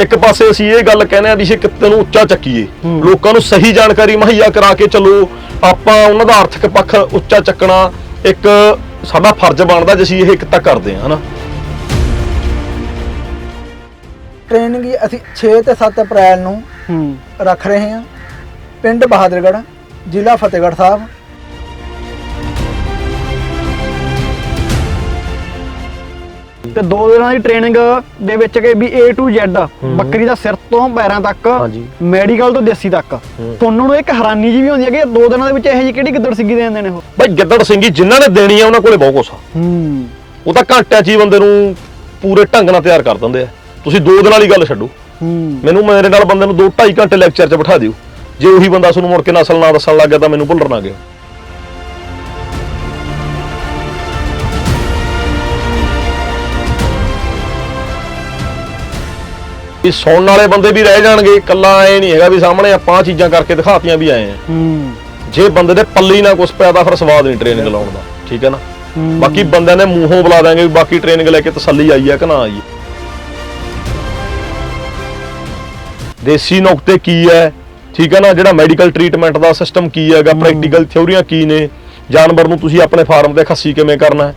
ਇੱਕ ਪਾਸੇ ਅਸੀਂ ਇਹ ਗੱਲ ਕਹਿੰਦੇ ਆ ਵੀ ਕਿੱਤੇ ਨੂੰ ਉੱਚਾ ਚੱਕੀਏ ਲੋਕਾਂ ਨੂੰ ਸਹੀ ਜਾਣਕਾਰੀ ਮੁਹੱਈਆ ਕਰਾ ਕੇ ਚੱਲੋ ਆਪਾਂ ਉਹਨਾਂ ਦਾ ਆਰਥਿਕ ਪੱਖ ਉੱਚਾ ਚੱਕਣਾ ਇੱਕ ਸਾਡਾ ਫਰਜ਼ ਬਣਦਾ ਜੇ ਅਸੀਂ ਇਹ ਕਿੱਤਾ ਕਰਦੇ ਹਾਂ ਹਨਾ। ਟ੍ਰੇਨਿੰਗ ਅਸੀਂ 6 ਤੇ 7 ਅਪ੍ਰੈਲ ਨੂੰ ਰੱਖ ਰਹੇ ਹਾਂ। ਪਿੰਡ ਬਹਾਦਰਗੜ੍ਹ ਜ਼ਿਲ੍ਹਾ ਫਤਿਹਗੜ੍ਹ ਸਾਹਿਬ। ਤੇ ਦੋ ਦਿਨਾਂ ਦੀ ਟ੍ਰੇਨਿੰਗ ਦੇ ਵਿੱਚ ਕਿ ਵੀ A to Z ਬੱਕਰੀ ਦਾ ਸਿਰ ਤੋਂ ਪੈਰਾਂ ਤੱਕ। ਮੈਡੀਕਲ ਤੋਂ ਦੇਸੀ ਤੱਕ। ਤੁਹਾਨੂੰ ਨੂੰ ਇੱਕ ਹੈਰਾਨੀ ਜੀ ਵੀ ਹੁੰਦੀ ਹੈ ਕਿ ਦੋ ਦਿਨਾਂ ਦੇ ਵਿੱਚ ਇਹੋ ਜਿਹੀ ਕਿਹੜੀ ਗਿੱਦੜ ਸਿੱਗੀ ਦੇ ਦਿੰਦੇ ਨੇ ਉਹ ਬਈ ਗਿੱਦੜ ਸਿੰਘੀ ਜਿਨ੍ਹਾਂ ਨੇ ਦੇਣੀ ਆ ਉਹਨਾਂ ਕੋਲੇ ਬਹੁਤ ਕੁਛ ਆ। ਹੂੰ। ਉਹ ਤਾਂ ਘੰਟਿਆਂ 'ਚ ਹੀ ਬੰਦੇ ਨੂੰ ਪੂਰੇ ਢੰਗ ਨਾਲ ਤਿਆਰ ਕਰ ਦਿੰਦੇ ਆ। ਤੁਸੀਂ ਦੋ ਦਿਨਾਂ ਵਾਲੀ ਗੱਲ ਛੱਡੋ। ਮੈਨੂੰ ਮੇਰੇ ਨਾਲ ਬੰਦੇ ਨੂੰ 2.5 ਘੰਟੇ ਲੈਕਚਰ 'ਚ ਬਿਠਾ ਦਿਓ। ਜੇ ਉਹੀ ਬੰਦਾ ਤੁਹਾਨੂੰ ਮੁੜ ਕੇ ਨਸਲ ਨਾ ਦੱਸਣ ਲੱਗ ਗਿਆ ਤਾਂ ਮੈਨੂੰ ਭੁੱਲਰ ਨਾ ਗਿਆ ਇਹ ਸੌਣ ਵਾਲੇ ਬੰਦੇ ਵੀ ਰਹਿ ਜਾਣਗੇ ਕੱਲਾ ਐ ਨਹੀਂ ਹੈਗਾ ਵੀ ਸਾਹਮਣੇ ਆਪਾਂ ਆਹ ਚੀਜ਼ਾਂ ਕਰਕੇ ਦਿਖਾਤੀਆਂ ਵੀ ਆਏ ਆ। ਹੂੰ। ਜੇ ਬੰਦੇ ਦੇ ਪੱਲੀ ਨਾ ਕੁਛ ਪਿਆ ਤਾਂ ਫਿਰ ਸਵਾਦ ਨਹੀਂ ਟ੍ਰੇਨਿੰਗ ਲਾਉਣ ਦਾ ਠੀਕ ਹੈ ਨਾ? ਬਾਕੀ ਬੰਦਿਆਂ ਨੇ ਮੂੰਹੋਂ ਬੁਲਾ ਦਾਂਗੇ ਵੀ ਬਾਕੀ ਟ੍ਰੇਨਿੰਗ ਲੈ ਕੇ ਤਸੱਲੀ ਆਈ ਹੈ ਕਿ ਨਾ ਆਈ ਦੇਸੀ ਨੁਕਤੇ ਕੀ ਹੈ ਠੀਕ ਹੈ ਨਾ? ਜਿਹੜਾ ਮੈਡੀਕਲ ਟ੍ਰੀਟਮੈਂਟ ਦਾ ਸਿਸਟਮ ਕੀ ਹੈਗਾ ਪ੍ਰੈਕਟੀਕਲ ਥਿਉਰੀਆਂ ਕੀ ਨੇ? ਜਾਨਵਰ ਨੂੰ ਤੁਸੀਂ ਆਪਣੇ ਫਾਰਮ ਤੇ ਖੱਸੀ ਕਿਵੇਂ ਕਰਨਾ ਹੈ?